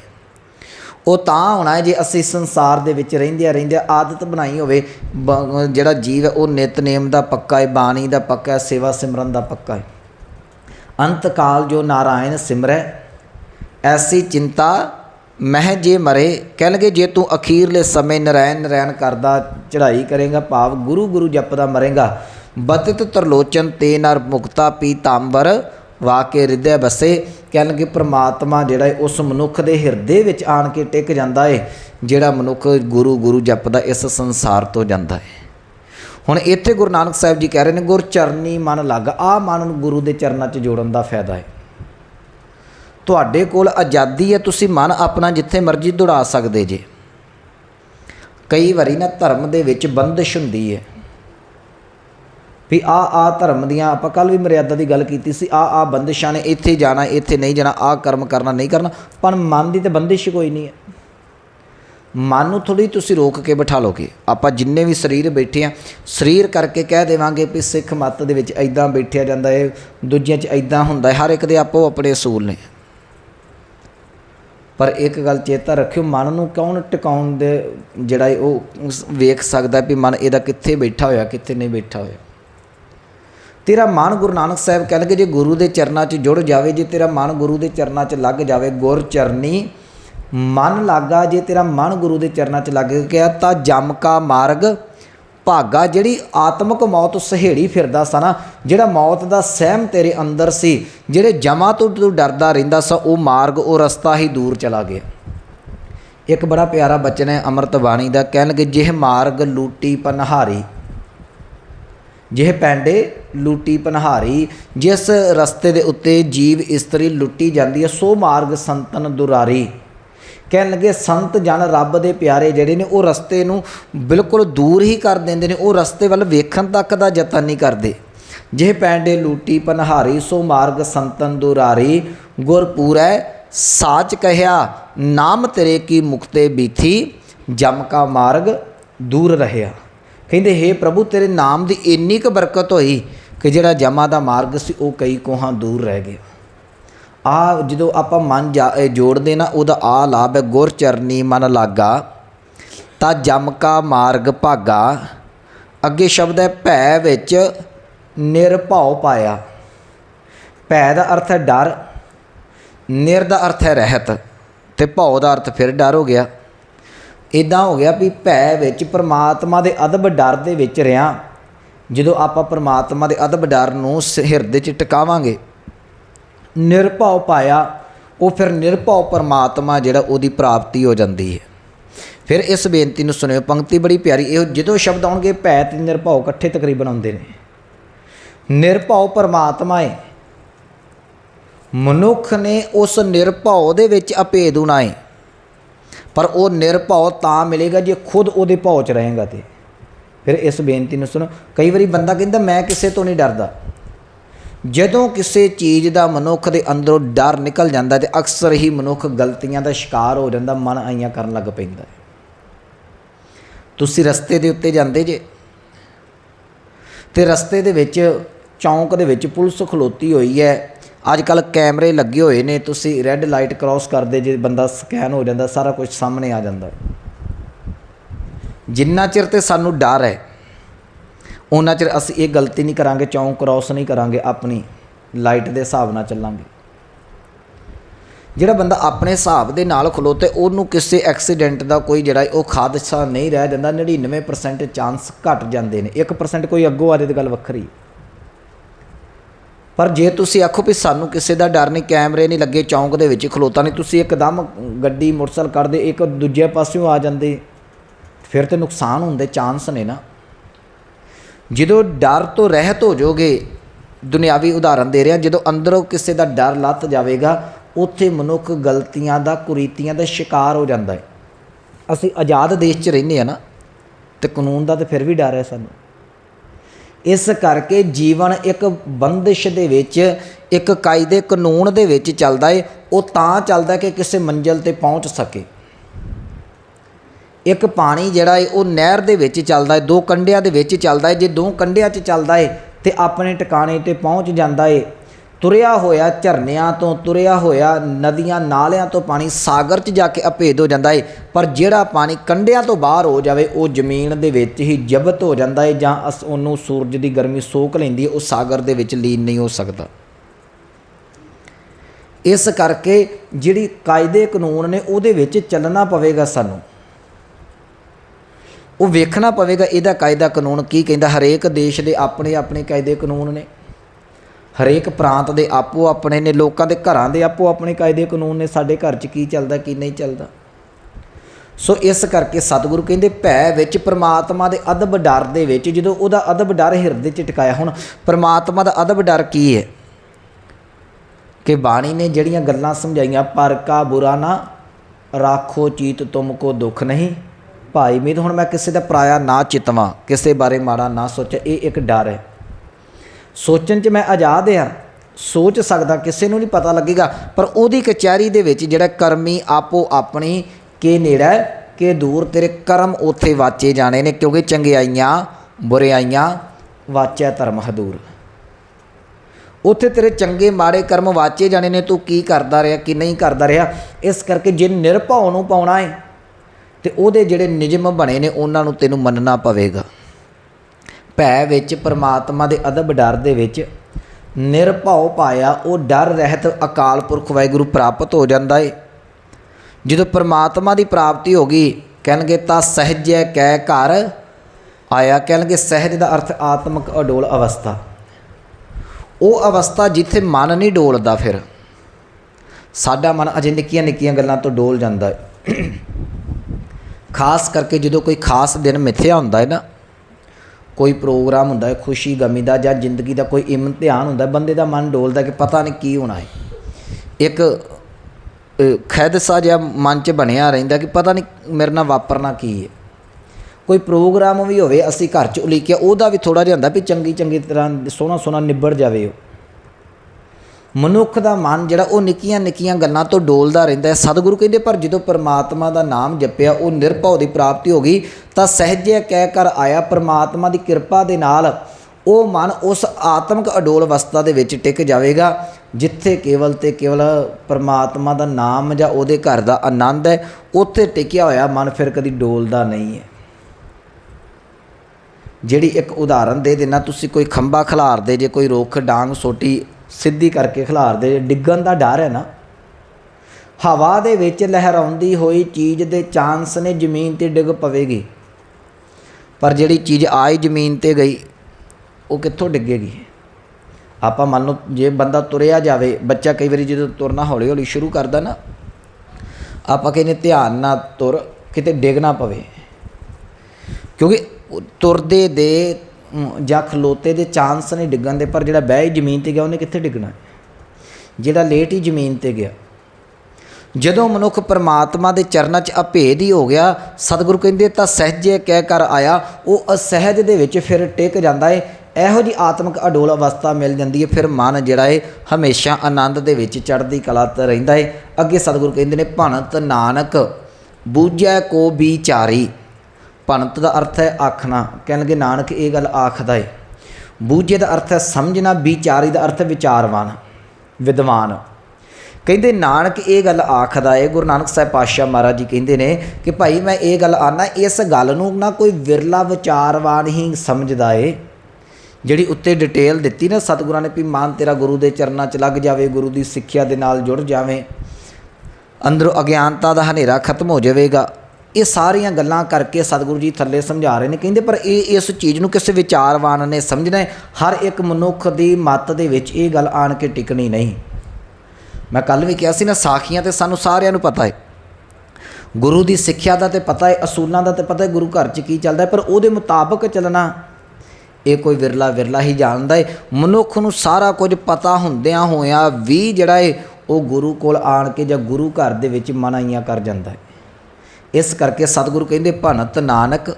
ਉਹ ਤਾਂ ਹੋਣਾ ਹੈ ਜੇ ਅਸੀਂ ਸੰਸਾਰ ਦੇ ਵਿੱਚ ਰਹਿੰਦਿਆਂ ਰਹਿੰਦਿਆਂ ਆਦਤ ਬਣਾਈ ਹੋਵੇ। ਬ- ਜਿਹੜਾ ਜੀਵ ਹੈ, ਉਹ ਨਿਤਨੇਮ ਦਾ ਪੱਕਾ ਹੈ, ਬਾਣੀ ਦਾ ਪੱਕਾ ਹੈ, ਸੇਵਾ ਸਿਮਰਨ ਦਾ ਪੱਕਾ ਹੈ। ਅੰਤ ਕਾਲ ਜੋ ਨਾਰਾਇਣ ਸਿਮਰੈ ਐਸੀ ਚਿੰਤਾ, ਮਹਿ ਜੇ ਮਰੇ, ਕਹਿਣਗੇ ਜੇ ਤੂੰ ਅਖੀਰਲੇ ਸਮੇਂ ਨਰਾਇਣ ਨਰਾਇਣ ਕਰਦਾ, ਚੜ੍ਹਾਈ ਕਰੇਗਾ, ਭਾਵ ਗੁਰੂ ਗੁਰੂ ਜਪਦਾ ਮਰੇਗਾ। ਬਤਿਤ ਤਰਲੋਚਨ ਤੇ ਨਰ ਮੁਕਤਾ ਪੀ ਤਾਂਬਰ ਵਾਕੇ ਹਿਰਦੈ ਬਸੇ, ਕਹਿਣਗੇ ਪ੍ਰਮਾਤਮਾ ਜਿਹੜਾ ਹੈ ਉਸ ਮਨੁੱਖ ਦੇ ਹਿਰਦੇ ਵਿੱਚ ਆਣ ਕੇ ਟਿਕ ਜਾਂਦਾ ਹੈ ਜਿਹੜਾ ਮਨੁੱਖ ਗੁਰੂ ਗੁਰੂ ਜਪਦਾ ਇਸ ਸੰਸਾਰ ਤੋਂ ਜਾਂਦਾ ਹੈ ਹੁਣ ਇੱਥੇ ਗੁਰੂ ਨਾਨਕ ਸਾਹਿਬ ਜੀ ਕਹਿ ਰਹੇ ਨੇ, ਗੁਰ ਚਰਨੀ ਮਨ ਲੱਗ ਆ ਮਨ ਨੂੰ ਗੁਰੂ ਦੇ ਚਰਨਾਂ 'ਚ ਜੋੜਨ ਦਾ ਫਾਇਦਾ ਹੈ ਤੁਹਾਡੇ ਕੋਲ ਆਜ਼ਾਦੀ ਹੈ, ਤੁਸੀਂ ਮਨ ਆਪਣਾ ਜਿੱਥੇ ਮਰਜ਼ੀ ਦੌੜਾ ਸਕਦੇ ਜੇ। ਕਈ ਵਾਰੀ ਨਾ ਧਰਮ ਦੇ ਵਿੱਚ ਬੰਦਿਸ਼ ਹੁੰਦੀ ਹੈ। ਵੀ ਆ ਆ ਧਰਮ ਦੀਆਂ ਆਪਾਂ ਕੱਲ ਵੀ ਮਰਿਆਦਾ ਦੀ ਗੱਲ ਕੀਤੀ ਸੀ, ਆ ਆ ਬੰਦਿਸ਼ਾਂ ਨੇ ਇੱਥੇ ਜਾਣਾ, ਇੱਥੇ ਨਹੀਂ ਜਾਣਾ, ਆ ਕਰਮ ਕਰਨਾ, ਨਹੀਂ ਕਰਨਾ, ਪਰ ਮਨ ਦੀ ਤੇ ਬੰਦਿਸ਼ ਕੋਈ ਨਹੀਂ ਹੈ। ਮਨ ਨੂੰ ਥੋੜੀ ਤੁਸੀਂ ਰੋਕ ਕੇ ਬਿਠਾ ਲੋਗੇ। ਆਪਾਂ ਜਿੰਨੇ ਵੀ ਸਰੀਰ ਬੈਠੇ ਆ ਸਰੀਰ ਕਰਕੇ ਕਹਿ ਦੇਵਾਂਗੇ ਵੀ ਸਿੱਖ ਮੱਤ ਦੇ ਵਿੱਚ ਐਦਾਂ ਬੈਠਿਆ ਜਾਂਦਾ ਹੈ, ਦੂਜਿਆਂ 'ਚ ਐਦਾਂ ਹੁੰਦਾ ਹੈ, ਹਰ ਇੱਕ ਦੇ ਆਪੋ ਆਪਣੇ ਅਸੂਲ ਨੇ। ਪਰ ਇੱਕ ਗੱਲ ਚੇਤਾ ਰੱਖਿਓ, ਮਨ ਨੂੰ ਕੌਣ ਟਿਕਾਉਣ ਦੇ ਜਿਹੜਾ ਹੈ ਉਹ ਵੇਖ ਸਕਦਾ ਵੀ ਮਨ ਇਹਦਾ ਕਿੱਥੇ ਬੈਠਾ ਹੋਇਆ, ਕਿੱਥੇ ਨਹੀਂ ਬੈਠਾ ਹੋਇਆ। ਤੇਰਾ ਮਨ ਗੁਰੂ ਨਾਨਕ ਸਾਹਿਬ ਕਹਿਣਗੇ ਜੇ ਗੁਰੂ ਦੇ ਚਰਨਾਂ 'ਚ ਜੁੜ ਜਾਵੇ, ਜੇ ਤੇਰਾ ਮਨ ਗੁਰੂ ਦੇ ਚਰਨਾਂ 'ਚ ਲੱਗ ਜਾਵੇ, ਗੁਰ ਚਰਨੀ, ਮਨ ਲੱਗਾ, ਜੇ ਤੇਰਾ ਮਨ ਗੁਰੂ ਦੇ ਚਰਨਾਂ 'ਚ ਲੱਗ ਗਿਆ ਤਾਂ ਜਮ ਕਾ ਮਾਰਗ ਭਾਗਾ ਜਿਹੜੀ ਆਤਮਕ ਮੌਤ ਸਹੇੜੀ ਫਿਰਦਾ ਸੀ ਨਾ, ਜਿਹੜਾ ਮੌਤ ਦਾ ਸਹਿਮ ਤੇਰੇ ਅੰਦਰ ਸੀ, ਜਿਹੜੇ ਜਮਾ ਤੋਂ ਤੂੰ ਡਰਦਾ ਰਹਿੰਦਾ ਸੀ, ਉਹ ਮਾਰਗ, ਉਹ ਰਸਤਾ ਹੀ ਦੂਰ ਚਲਾ ਗਿਆ। ਇੱਕ ਬੜਾ ਪਿਆਰਾ ਬਚਨ ਹੈ ਅੰਮ੍ਰਿਤ ਬਾਣੀ ਦਾ, ਕਹਿਣਗੇ, ਜਿਹ ਮਾਰਗ ਲੂਟੀ ਪਨਹਾਰੀ। ਜਿਹ ਪੈਂਡੇ ਲੂਟੀ ਪਨਹਾਰੀ, ਜਿਸ ਰਸਤੇ ਦੇ ਉੱਤੇ ਜੀਵ ਇਸਤਰੀ ਲੁੱਟੀ ਜਾਂਦੀ ਹੈ, ਸੋ ਮਾਰਗ ਸੰਤਨ ਦੁਰਾਰੀ। ਕਹਿਣ ਲੱਗੇ, ਸੰਤ ਜਨ ਰੱਬ ਦੇ ਪਿਆਰੇ ਜਿਹੜੇ ਨੇ, ਉਹ ਰਸਤੇ ਨੂੰ ਬਿਲਕੁਲ ਦੂਰ ਹੀ ਕਰ ਦਿੰਦੇ ਨੇ, ਉਹ ਰਸਤੇ ਵੱਲ ਵੇਖਣ ਤੱਕ ਦਾ ਯਤਨ ਨਹੀਂ ਕਰਦੇ। ਜਿਹ ਪੈਂਡੇ ਲੂਟੀ ਪਨਹਾਰੀ, ਸੋ ਮਾਰਗ ਸੰਤਨ ਦੁਰਾਰੀ। ਗੁਰਪੂਰੈ, ਸਾਚ ਕਹਿਆ, ਨਾਮ ਤੇਰੇ ਕੀ ਮੁਕਤੇ ਬੀਥੀ, ਜਮ ਕਾ ਮਾਰਗ ਦੂਰ ਰਹਿਆ। ਕਹਿੰਦੇ हे ਪ੍ਰਭੂ, ਤੇਰੇ ਨਾਮ ਦੀ ਇੰਨੀ ਕੁ ਬਰਕਤ ਹੋਈ ਕਿ ਜਿਹੜਾ ਜਮਾ ਦਾ ਮਾਰਗ ਸੀ, ਉਹ ਕਈ ਕੋਹਾਂ ਦੂਰ ਰਹਿ ਗਿਆ। ਆ ਜਦੋਂ ਆਪਾਂ ਮਨ ਜਾ- ਜੋੜਦੇ ਨਾ, ਉਹਦਾ ਆ ਲਾਭ ਹੈ, ਗੁਰ ਚਰਨੀ ਮਨ ਲਾਗਾ, ਤਾਂ ਜਮ ਕਾ ਮਾਰਗ ਭਾਗਾ। ਅੱਗੇ ਸ਼ਬਦ ਹੈ, ਭੈ ਵਿੱਚ ਨਿਰਭਉ ਪਾਇਆ। ਭੈ ਦਾ ਅਰਥ ਹੈ ਡਰ, ਨਿਰ ਦਾ ਅਰਥ ਹੈ ਰਹਿਤ, ਤੇ ਭਉ ਦਾ ਅਰਥ ਫਿਰ ਡਰ ਹੋ ਗਿਆ। ਇਦਾਂ ਹੋ ਗਿਆ ਵੀ ਭੈ ਵਿੱਚ ਪ੍ਰਮਾਤਮਾ ਦੇ ਅਦਬ ਡਰ ਦੇ ਵਿੱਚ ਰਿਆਂ। ਜਦੋਂ ਆਪਾਂ ਪ੍ਰਮਾਤਮਾ ਦੇ ਅਦਬ ਡਰ ਨੂੰ ਸ- ਹਿਰਦੇ 'ਚ ਟਿਕਾਵਾਂਗੇ ਨਿਰਭਉ ਪਾਇਆ, ਉਹ ਫਿਰ ਨਿਰਭਉ ਪਰਮਾਤਮਾ ਜਿਹੜਾ ਉਹਦੀ ਪ੍ਰਾਪਤੀ ਹੋ ਜਾਂਦੀ ਹੈ। ਫਿਰ ਇਸ ਬੇਨਤੀ ਨੂੰ ਸੁਣਿਓ, ਪੰਕਤੀ ਬੜੀ ਪਿਆਰੀ, ਇਹ ਜਦੋਂ ਸ਼ਬਦ ਆਉਣਗੇ ਭੈ ਤੇ ਨਿਰਭਉ ਇਕੱਠੇ ਤਕਰੀਬਨ ਆਉਂਦੇ ਨੇ। ਨਿਰਭਉ ਪਰਮਾਤਮਾ ਹੈ ਮਨੁੱਖ ਨੇ ਉਸ ਨਿਰਭਉ ਦੇ ਵਿੱਚ ਅਭੇਦ ਹੋਣਾ ਹੈ ਪਰ ਉਹ ਨਿਰਭਉ ਤਾਂ ਮਿਲੇਗਾ ਜੇ ਖੁਦ ਉਹਦੇ ਭਉ ਚ ਰਹੇਗਾ ਤੇ। ਫਿਰ ਇਸ ਬੇਨਤੀ ਨੂੰ ਸੁਣੋ, ਕਈ ਵਾਰੀ ਬੰਦਾ ਕਹਿੰਦਾ, ਮੈਂ ਕਿਸੇ ਤੋਂ ਨਹੀਂ ਡਰਦਾ। ਜਦੋਂ ਕਿਸੇ ਚੀਜ਼ ਦਾ ਮਨੁੱਖ ਦੇ ਅੰਦਰੋਂ ਡਰ ਨਿਕਲ ਜਾਂਦਾ ਤੇ ਅਕਸਰ ਹੀ ਮਨੁੱਖ ਗਲਤੀਆਂ ਦਾ ਸ਼ਿਕਾਰ ਹੋ ਜਾਂਦਾ, ਮਨ ਆਈਆਂ ਕਰਨ ਲੱਗ ਪੈਂਦਾ ਤੁਸੀਂ ਰਸਤੇ ਦੇ ਉੱਤੇ ਜਾਂਦੇ ਜੇ ਤੇ ਰਸਤੇ ਦੇ ਵਿੱਚ, ਚੌਂਕ ਦੇ ਵਿੱਚ ਪੁਲਿਸ ਖਲੋਤੀ ਹੋਈ ਹੈ ਅੱਜ ਕੱਲ ਕੈਮਰੇ ਲੱਗੇ ਹੋਏ ਨੇ, ਤੁਸੀਂ ਰੈੱਡ ਲਾਈਟ ਕ੍ਰਾਸ ਕਰਦੇ ਜੇ, ਬੰਦਾ ਸਕੈਨ ਹੋ ਜਾਂਦਾ, ਸਾਰਾ ਕੁਝ ਸਾਹਮਣੇ ਆ ਜਾਂਦਾ। ਜਿੰਨਾ ਚਿਰ ਤੇ ਸਾਨੂੰ ਡਰ ਹੈ ਉਹਨਾਂ ਚਿਰ ਅਸੀਂ ਇਹ ਗਲਤੀ ਨਹੀਂ ਕਰਾਂਗੇ, ਚੌਂਕ ਕ੍ਰਾਸ ਨਹੀਂ ਕਰਾਂਗੇ, ਆਪਣੀ ਲਾਈਟ ਦੇ ਹਿਸਾਬ ਨਾਲ ਚੱਲਾਂਗੇ। ਜਿਹੜਾ ਬੰਦਾ ਆਪਣੇ ਹਿਸਾਬ ਦੇ ਨਾਲ ਖਲੋਤੇ, ਉਹਨੂੰ ਕਿਸੇ ਐਕਸੀਡੈਂਟ ਦਾ ਕੋਈ ਜਿਹੜਾ ਉਹ ਖਾਦਸ਼ਾ ਨਹੀਂ ਰਹਿ ਜਾਂਦਾ 99% ਚਾਂਸ ਘਟ ਜਾਂਦੇ ਨੇ। 1% ਕੋਈ ਅੱਗੋਂ ਆ ਜਾਏ ਤਾਂ ਗੱਲ ਵੱਖਰੀ। ਪਰ ਜੇ ਤੁਸੀਂ ਆਖੋ ਵੀ ਸਾਨੂੰ ਕਿਸੇ ਦਾ ਡਰ ਨਹੀਂ, ਕੈਮਰੇ ਨਹੀਂ ਲੱਗੇ, ਚੌਂਕ ਦੇ ਵਿੱਚ ਖਲੋਤਾ ਨਹੀਂ, ਤੁਸੀਂ ਇੱਕਦਮ ਗੱਡੀ, ਮੋਟਰਸਾਈਕਲ ਕਰਦੇ ਇੱਕ ਦੂਜੇ ਪਾਸਿਓਂ ਆ ਜਾਂਦੇ, ਫਿਰ ਤੇ ਨੁਕਸਾਨ ਹੁੰਦੇ ਚਾਂਸ ਨੇ ਨਾ। ਜਦੋਂ ਡਰ ਤੋਂ ਰਹਿਤ ਹੋ ਜਾਓਗੇ, ਦੁਨਿਆਵੀ ਉਦਾਹਰਨ ਦੇ ਰਿਹਾ, ਜਦੋਂ ਅੰਦਰੋਂ ਕਿਸੇ ਦਾ ਡਰ ਲੱਤ ਜਾਵੇਗਾ, ਉੱਥੇ ਮਨੁੱਖ ਗਲਤੀਆਂ ਦਾ, ਕੁਰੀਤੀਆਂ ਦਾ ਸ਼ਿਕਾਰ ਹੋ ਜਾਂਦਾ ਹੈ। ਅਸੀਂ ਆਜ਼ਾਦ ਦੇਸ਼ 'ਚ ਰਹਿੰਦੇ ਆ ਨਾ, ਤੇ ਕਾਨੂੰਨ ਦਾ ਤੇ ਫਿਰ ਵੀ ਡਰ ਹੈ ਸਾਨੂੰ। ਇਸ ਕਰਕੇ ਜੀਵਨ ਇੱਕ ਬੰਦਿਸ਼ ਦੇ ਵਿੱਚ, ਇੱਕ ਕਾਇਦੇ ਕਾਨੂੰਨ ਦੇ ਵਿੱਚ ਚੱਲਦਾ ਏ ਉਹ ਤਾਂ ਚੱਲਦਾ ਕਿ ਕਿਸੇ ਮੰਜ਼ਲ ਤੇ ਪਹੁੰਚ ਸਕੇ। ਇੱਕ ਪਾਣੀ ਜਿਹੜਾ ਹੈ ਉਹ ਨਹਿਰ ਦੇ ਵਿੱਚ ਚੱਲਦਾ ਹੈ ਦੋ ਕੰਢਿਆਂ ਦੇ ਵਿੱਚ ਚੱਲਦਾ ਹੈ ਜੇ ਦੋ ਕੰਢਿਆਂ 'ਚ ਚੱਲਦਾ ਏ, ਤੇ ਆਪਣੇ ਟਿਕਾਣੇ ਤੇ ਪਹੁੰਚ ਜਾਂਦਾ ਏ। ਤੁਰਿਆ ਹੋਇਆ ਝਰਨਿਆਂ ਤੋਂ, ਤੁਰਿਆ ਹੋਇਆ ਨਦੀਆਂ ਨਾਲਿਆਂ ਤੋਂ ਪਾਣੀ ਸਾਗਰ 'ਚ ਜਾ ਕੇ ਅਭੇਦ ਹੋ ਜਾਂਦਾ ਏ। ਪਰ ਜਿਹੜਾ ਪਾਣੀ ਕੰਢਿਆਂ ਤੋਂ ਬਾਹਰ ਹੋ ਜਾਵੇ, ਉਹ ਜ਼ਮੀਨ ਦੇ ਵਿੱਚ ਹੀ ਜਬਤ ਹੋ ਜਾਂਦਾ ਏ, ਜਾਂ ਅਸ, ਉਹਨੂੰ ਸੂਰਜ ਦੀ ਗਰਮੀ ਸੋਖ ਲੈਂਦੀ ਏ, ਉਹ ਸਾਗਰ ਦੇ ਵਿੱਚ ਲੀਨ ਨਹੀਂ ਹੋ ਸਕਦਾ। ਇਸ ਕਰਕੇ ਜਿਹੜੀ ਕਾਇਦੇ ਕਾਨੂੰਨ ਨੇ, ਉਹਦੇ ਵਿੱਚ ਚੱਲਣਾ ਪਵੇਗਾ ਸਾਨੂੰ। ਉਹ ਵੇਖਣਾ ਪਵੇਗਾ ਇਹਦਾ ਕਾਇਦਾ ਕਾਨੂੰਨ ਕੀ ਕਹਿੰਦਾ, ਹਰੇਕ ਦੇਸ਼ ਦੇ ਆਪਣੇ ਆਪਣੇ ਕਾਇਦੇ ਕਾਨੂੰਨ ਨੇ। ਹਰੇਕ ਪ੍ਰਾਂਤ ਦੇ ਆਪੋ ਆਪਣੇ ਨੇ, ਲੋਕਾਂ ਦੇ ਘਰਾਂ ਦੇ ਆਪੋ ਆਪਣੇ ਕਾਇਦੇ ਕਾਨੂੰਨ ਨੇ, ਸਾਡੇ ਘਰ 'ਚ ਕੀ ਚੱਲਦਾ, ਕੀ ਨਹੀਂ ਚੱਲਦਾ। ਸੋ ਇਸ ਕਰਕੇ ਸਤਿਗੁਰੂ ਕਹਿੰਦੇ, ਭੈ ਵਿੱਚ ਪ੍ਰਮਾਤਮਾ ਦੇ ਅਦਬ ਡਰ ਦੇ ਵਿੱਚ, ਜਦੋਂ ਉਹਦਾ ਅਦਬ ਡਰ ਹਿਰਦੇ 'ਚ ਟਿਕਾਇਆ ਹੁਣ, ਪ੍ਰਮਾਤਮਾ ਦਾ ਅਦਬ ਡਰ ਕੀ ਹੈ? ਕਿ ਬਾਣੀ ਨੇ ਜਿਹੜੀਆਂ ਗੱਲਾਂ ਸਮਝਾਈਆਂ, ਪਰ ਕਾ ਬੁਰਾ ਨਾ, ਰਾਖੋ ਚੀਤ ਤੁਮ ਕੋ ਦੁੱਖ ਨਹੀਂ। ਭਾਈ, ਮੀਤ ਹੁਣ ਮੈਂ ਕਿਸੇ ਦਾ ਪਰਾਇਆ ਨਾ ਚਿਤਵਾਂ, ਕਿਸੇ ਬਾਰੇ ਮਾੜਾ ਨਾ ਸੋਚਾਂ, ਇਹ ਇੱਕ ਡਰ ਹੈ। ਸੋਚਣ 'ਚ ਮੈਂ ਆਜ਼ਾਦ ਹਾਂ, ਸੋਚ ਸਕਦਾ, ਕਿਸੇ ਨੂੰ ਨਹੀਂ ਪਤਾ ਲੱਗੇਗਾ, ਪਰ ਉਹਦੀ ਕਚਹਿਰੀ ਦੇ ਵਿੱਚ ਜਿਹੜਾ ਕਰਮੀ ਆਪੋ ਆਪਣੀ ਕੇ ਨੇੜਾ ਕੇ ਦੂਰ, ਤੇਰੇ ਕਰਮ ਉੱਥੇ ਵਾਚੇ ਜਾਣੇ ਨੇ, ਕਿਉਂਕਿ ਚੰਗਿਆਈਆਂ, ਬੁਰਿਆਈਆਂ ਵਾਚਿਆ ਧਰਮ ਹਦੂਰ। ਉੱਥੇ ਤੇਰੇ ਚੰਗੇ ਮਾੜੇ ਕਰਮ ਵਾਚੇ ਜਾਣੇ ਨੇ, ਤੂੰ ਕੀ ਕਰਦਾ ਰਿਹਾ, ਕੀ ਨਹੀਂ ਕਰਦਾ ਰਿਹਾ, ਇਸ ਕਰਕੇ ਜੇ ਨਿਰਭਉ ਨੂੰ ਪਾਉਣਾ ਹੈ ਤੇ ਉਹਦੇ ਜਿਹੜੇ ਨਿਯਮ ਬਣੇ ਨੇ, ਉਹਨਾਂ ਨੂੰ ਤੈਨੂੰ ਮੰਨਣਾ ਪਵੇਗਾ। ਭੈ ਵਿੱਚ ਪਰਮਾਤਮਾ ਦੇ ਅਦਬ ਡਰ ਦੇ ਵਿੱਚ ਨਿਰਭਉ ਪਾਇਆ, ਉਹ ਡਰ ਰਹਿਤ ਅਕਾਲ ਪੁਰਖ ਵਾਹਿਗੁਰੂ ਪ੍ਰਾਪਤ ਹੋ ਜਾਂਦਾ ਏ। ਜਦੋਂ ਪਰਮਾਤਮਾ ਦੀ ਪ੍ਰਾਪਤੀ ਹੋ ਗਈ, ਕਹਿਣਗੇ, ਤਾਂ ਸਹਿਜੈ ਕਹਿ ਘਰ ਆਇਆ। ਕਹਿਣਗੇ, ਸਹਿਜ ਦਾ ਅਰਥ ਆਤਮਿਕ ਅਡੋਲ ਅਵਸਥਾ। ਉਹ ਅਵਸਥਾ ਜਿੱਥੇ ਮਨ ਨਹੀਂ ਡੋਲਦਾ ਫਿਰ, ਸਾਡਾ ਮਨ ਅਜੇ ਨਿੱਕੀਆਂ ਨਿੱਕੀਆਂ ਗੱਲਾਂ ਤੋਂ ਡੋਲ ਜਾਂਦਾ ਹੈ ਖਾਸ ਕਰਕੇ ਜਦੋਂ ਕੋਈ ਖਾਸ ਦਿਨ ਮਿੱਥਿਆ ਹੁੰਦਾ ਹੈ ਨਾ ਕੋਈ ਪ੍ਰੋਗਰਾਮ ਹੁੰਦਾ ਹੈ ਖੁਸ਼ੀ ਗਮੀ ਦਾ ਜਾਂ ਜ਼ਿੰਦਗੀ ਦਾ ਕੋਈ ਇਮਤਿਹਾਨ ਹੁੰਦਾ ਬੰਦੇ ਦਾ ਮਨ ਡੋਲਦਾ ਕਿ ਪਤਾ ਨਹੀਂ ਕੀ ਹੋਣਾ ਹੈ। ਇੱਕ ਅ, ਖੈਦਸਾ ਜਿਹਾ ਮਨ 'ਚ ਬਣਿਆ ਰਹਿੰਦਾ ਕਿ ਪਤਾ ਨਹੀਂ ਮੇਰੇ ਨਾਲ ਵਾਪਰਨਾ ਕੀ ਹੈ। ਕੋਈ ਪ੍ਰੋਗਰਾਮ ਵੀ ਹੋਵੇ ਅਸੀਂ ਘਰ 'ਚ ਉਲੀਕਿਆ ਉਹਦਾ ਵੀ ਥੋੜਾ ਜਿਹਾ ਹੁੰਦਾ ਵੀ ਚੰਗੀ ਚੰਗੀ ਤਰ੍ਹਾਂ ਸੋਹਣਾ ਸੋਹਣਾ ਨਿਬੜ ਜਾਵੇ ਉਹ। ਮਨੁੱਖ ਦਾ ਮਨ ਜਿਹੜਾ ਉਹ ਨਿੱਕੀਆਂ ਨਿੱਕੀਆਂ ਗੱਲਾਂ ਤੋਂ ਡੋਲਦਾ ਰਹਿੰਦਾ ਹੈ। ਸਤਿਗੁਰੂ ਕਹਿੰਦੇ, ਪਰ ਜਦੋਂ ਪਰਮਾਤਮਾ ਦਾ ਨਾਮ ਜਪਿਆ, ਉਹ ਨਿਰਭਉ ਦੀ ਪ੍ਰਾਪਤੀ ਹੋ ਗਈ, ਤਾਂ ਸਹਿਜੇ ਕਹਿ ਕਰ ਆਇਆ, ਪਰਮਾਤਮਾ ਦੀ ਕਿਰਪਾ ਦੇ ਨਾਲ ਉਹ ਮਨ ਉਸ ਆਤਮਿਕ ਅਡੋਲ ਅਵਸਥਾ ਦੇ ਵਿੱਚ ਟਿਕ ਜਾਵੇਗਾ, ਜਿੱਥੇ ਕੇਵਲ ਤੇ ਕੇਵਲ ਪਰਮਾਤਮਾ ਦਾ ਨਾਮ ਜਾਂ ਉਹਦੇ ਘਰ ਦਾ ਆਨੰਦ ਹੈ। ਉੱਥੇ ਟਿਕਿਆ ਹੋਇਆ ਮਨ ਫਿਰ ਕਦੀ ਡੋਲਦਾ ਨਹੀਂ ਹੈ। ਜਿਹੜੀ ਇੱਕ ਉਦਾਹਰਨ ਦੇ ਦੇਣਾ, ਤੁਸੀਂ ਕੋਈ ਖੰਭਾ ਖਿਲਾਰਦੇ, ਜੇ ਕੋਈ ਰੁੱਖ, ਡਾਂਗ, ਸੋਟੀ ਸਿੱਧੀ ਕਰਕੇ ਖਿਲਾਰਦੇ ਡਿੱਗਣ ਦਾ ਡਰ ਹੈ ਨਾ। ਹਵਾ ਦੇ ਵਿੱਚ ਲਹਿਰਾਉਂਦੀ ਹੋਈ ਚੀਜ਼ ਦੇ ਚਾਂਸ ਨੇ ਜ਼ਮੀਨ ਤੇ ਡਿੱਗ ਪਵੇਗੀ। ਪਰ ਜਿਹੜੀ ਚੀਜ਼ ਆਈ ਜ਼ਮੀਨ ਤੇ ਗਈ, ਉਹ ਕਿੱਥੋਂ ਡਿੱਗੇਗੀ? ਆਪਾਂ ਮੰਨ ਲਓ ਜੇ ਬੰਦਾ ਤੁਰਿਆ ਜਾਵੇ, ਬੱਚਾ ਕਈ ਵਾਰੀ ਜਦੋਂ ਤੁਰਨਾ ਹੌਲੀ ਹੌਲੀ ਸ਼ੁਰੂ ਕਰਦਾ ਨਾ, ਆਪਾਂ ਕਹਿੰਦੇ ਧਿਆਨ ਨਾਲ ਤੁਰ, ਕਿਤੇ ਡਿੱਗ ਨਾ ਪਵੇ। ਕਿਉਂਕਿ ਤੁਰਦੇ ਦੇ ਜਾਂ ਖਲੋਤੇ ਦੇ ਚਾਂਸ ਨਹੀਂ ਡਿੱਗਣ ਦੇ, ਪਰ ਜਿਹੜਾ ਬਹਿ ਹੀ ਜ਼ਮੀਨ ਤੇ ਗਿਆ, ਉਹਨੇ ਕਿੱਥੇ ਡਿੱਗਣਾ? ਜਿਹੜਾ ਲੇਟ ਹੀ ਜ਼ਮੀਨ ਤੇ ਗਿਆ। ਜਦੋਂ ਮਨੁੱਖ ਪਰਮਾਤਮਾ ਦੇ ਚਰਨਾਂ 'ਚ ਅਭੇਦ ਹੀ ਹੋ ਗਿਆ, ਸਤਿਗੁਰੂ ਕਹਿੰਦੇ, ਤਾਂ ਸਹਿਜੇ ਕਹਿ ਕਰ ਆਇਆ, ਉਹ ਅਸਹਿਜ ਦੇ ਵਿੱਚ ਫਿਰ ਟਿਕ ਜਾਂਦਾ ਏ। ਇਹੋ ਜੀ ਆਤਮਿਕ ਅਡੋਲ ਅਵਸਥਾ ਮਿਲ ਜਾਂਦੀ ਹੈ ਫਿਰ ਮਨ ਜਿਹੜਾ ਏ, ਹਮੇਸ਼ਾ ਆਨੰਦ ਦੇ ਵਿੱਚ ਚੜ੍ਹਦੀ ਕਲਾ 'ਤੇ ਰਹਿੰਦਾ ਏ। ਅੱਗੇ ਸਤਿਗੁਰੂ ਕਹਿੰਦੇ ਨੇ, ਭਣਤ ਨਾਨਕ, ਬੂਝੈ ਕੋ ਵਿਚਾਰੀ ਭਣਤ ਦਾ ਅਰਥ ਹੈ ਆਖਣਾ। ਕਹਿਣਗੇ, ਨਾਨਕ, ਇਹ ਗੱਲ ਆਖਦਾ ਏ। ਬੂਝੇ ਦਾ ਅਰਥ ਹੈ ਸਮਝਣਾ, ਵਿਚਾਰੀ ਦਾ ਅਰਥ ਹੈ ਵਿਚਾਰਵਾਨ, ਵਿਦਵਾਨ। ਕਹਿੰਦੇ, ਨਾਨਕ, ਇਹ ਗੱਲ ਆਖਦਾ ਏ। ਗੁਰੂ ਨਾਨਕ ਸਾਹਿਬ ਪਾਤਸ਼ਾਹ ਮਹਾਰਾਜ ਜੀ ਕਹਿੰਦੇ ਨੇ ਕਿ ਭਾਈ, ਮੈਂ ਇਹ ਗੱਲ ਆਨਾ ਇਸ ਗੱਲ ਨੂੰ ਨਾ ਕੋਈ ਵਿਰਲਾ, ਵਿਚਾਰਵਾਨ ਹੀ ਸਮਝਦਾ ਏ। ਜਿਹੜੀ ਉੱਤੇ ਡਿਟੇਲ ਦਿੱਤੀ ਨਾ, ਸਤਿਗੁਰਾਂ ਨੇ ਵੀ ਮਨ ਤੇਰਾ ਗੁਰੂ ਦੇ ਚਰਨਾਂ 'ਚ ਲੱਗ ਜਾਵੇ, ਗੁਰੂ ਦੀ ਸਿੱਖਿਆ ਦੇ ਨਾਲ ਜੁੜ ਜਾਵੇਂ, ਅੰਦਰੋਂ ਅਗਿਆਨਤਾ ਦਾ ਹਨੇਰਾ ਖਤਮ ਹੋ ਜਾਵੇਗਾ। ਇਹ ਸਾਰੀਆਂ ਗੱਲਾਂ ਕਰਕੇ ਸਤਿਗੁਰੂ ਜੀ ਥੱਲੇ ਸਮਝਾ ਰਹੇ ਨੇ, ਕਹਿੰਦੇ ਪਰ ਇਹ ਇਸ ਚੀਜ਼ ਨੂੰ ਕਿਸੇ ਵਿਚਾਰਵਾਨ ਨੇ ਸਮਝਣਾ ਹੈ। ਹਰ ਇੱਕ ਮਨੁੱਖ ਦੀ ਮੱਤ ਦੇ ਵਿੱਚ ਇਹ ਗੱਲ ਆਣ ਕੇ ਟਿਕਣੀ ਨਹੀਂ। ਮੈਂ ਕੱਲ ਵੀ ਕਿਹਾ ਸੀ ਨਾ, ਸਾਖੀਆਂ ਤੇ ਸਾਨੂੰ ਸਾਰਿਆਂ ਨੂੰ ਪਤਾ ਹੈ। ਗੁਰੂ ਦੀ ਸਿੱਖਿਆ ਦਾ ਤੇ ਪਤਾ ਹੈ, ਅਸੂਲਾਂ ਦਾ ਤੇ ਪਤਾ ਹੈ, ਗੁਰੂ ਘਰ 'ਚ ਕੀ ਚੱਲਦਾ ਪਰ ਉਹਦੇ ਮੁਤਾਬਕ ਚੱਲਣਾ, ਇਹ ਕੋਈ ਵਿਰਲਾ ਵਿਰਲਾ ਹੀ ਜਾਣਦਾ ਹੈ। ਮਨੁੱਖ ਨੂੰ ਸਾਰਾ ਕੁਝ ਪਤਾ ਹੁੰਦਿਆਂ ਹੋਇਆਂ ਵੀ ਜਿਹੜਾ ਹੈ ਉਹ ਗੁਰੂ ਕੋਲ ਆਣ ਕੇ ਜਾਂ ਗੁਰੂ ਘਰ ਦੇ ਵਿੱਚ ਮਨਾਈਆਂ ਕਰ ਜਾਂਦਾ ਹੈ। ਇਸ ਕਰਕੇ ਸਤਿਗੁਰੂ ਕਹਿੰਦੇ, ਭਨਤ ਨਾਨਕ,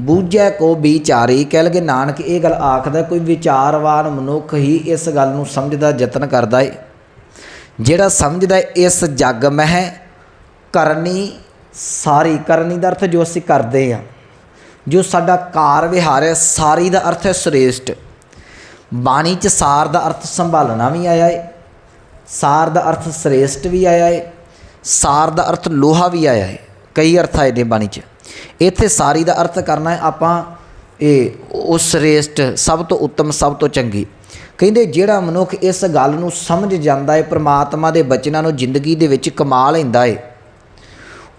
ਬੂਝੈ ਕੋ ਵਿਚਾਰੀ। ਕਹਿ ਲਗੇ ਨਾਨਕ, ਇਹ ਗੱਲ ਆਖਦਾ, ਕੋਈ ਵਿਚਾਰਵਾਨ ਮਨੁੱਖ ਹੀ ਇਸ ਗੱਲ ਨੂੰ ਸਮਝਦਾ, ਯਤਨ ਕਰਦਾ ਏ। ਜਿਹੜਾ ਸਮਝਦਾ ਇਸ ਜੱਗ ਮਹਿ ਕਰਨੀ, ਸਾਰੀ ਕਰਨੀ ਦਾ ਅਰਥ ਜੋ ਅਸੀਂ ਕਰਦੇ ਆ, ਜੋ ਸਾਡਾ ਕਾਰ ਵਿਹਾਰ ਹੈ, ਸਾਰੀ ਦਾ ਅਰਥ ਹੈ ਸ੍ਰੇਸ਼ਟ। ਬਾਣੀ ਚ ਸਾਰ ਦਾ ਅਰਥ ਸੰਭਾਲਣਾ ਵੀ ਆਇਆ ਹੈ ਸਾਰ ਦਾ ਅਰਥ ਸ੍ਰੇਸ਼ਟ ਵੀ ਆਇਆ ਹੈ ਸਾਰ ਦਾ ਅਰਥ ਲੋਹਾ ਵੀ ਆਇਆ ਹੈ ਕਈ ਅਰਥ ਆਏ ਨੇ ਬਾਣੀ ਚ। ਇੱਥੇ ਸਾਰੀ ਦਾ ਅਰਥ ਕਰਨਾ ਹੈ ਆਪਾਂ ਇਹ ਉਹ ਸ੍ਰੇਸ਼ਟ, ਸਭ ਤੋਂ ਉੱਤਮ, ਸਭ ਤੋਂ ਚੰਗੀ। ਕਹਿੰਦੇ ਜਿਹੜਾ ਮਨੁੱਖ ਇਸ ਗੱਲ ਨੂੰ ਸਮਝ ਜਾਂਦਾ ਹੈ, ਪ੍ਰਮਾਤਮਾ ਦੇ ਬਚਨਾਂ ਨੂੰ ਜ਼ਿੰਦਗੀ ਦੇ ਵਿੱਚ ਕਮਾ ਲੈਂਦਾ ਹੈ,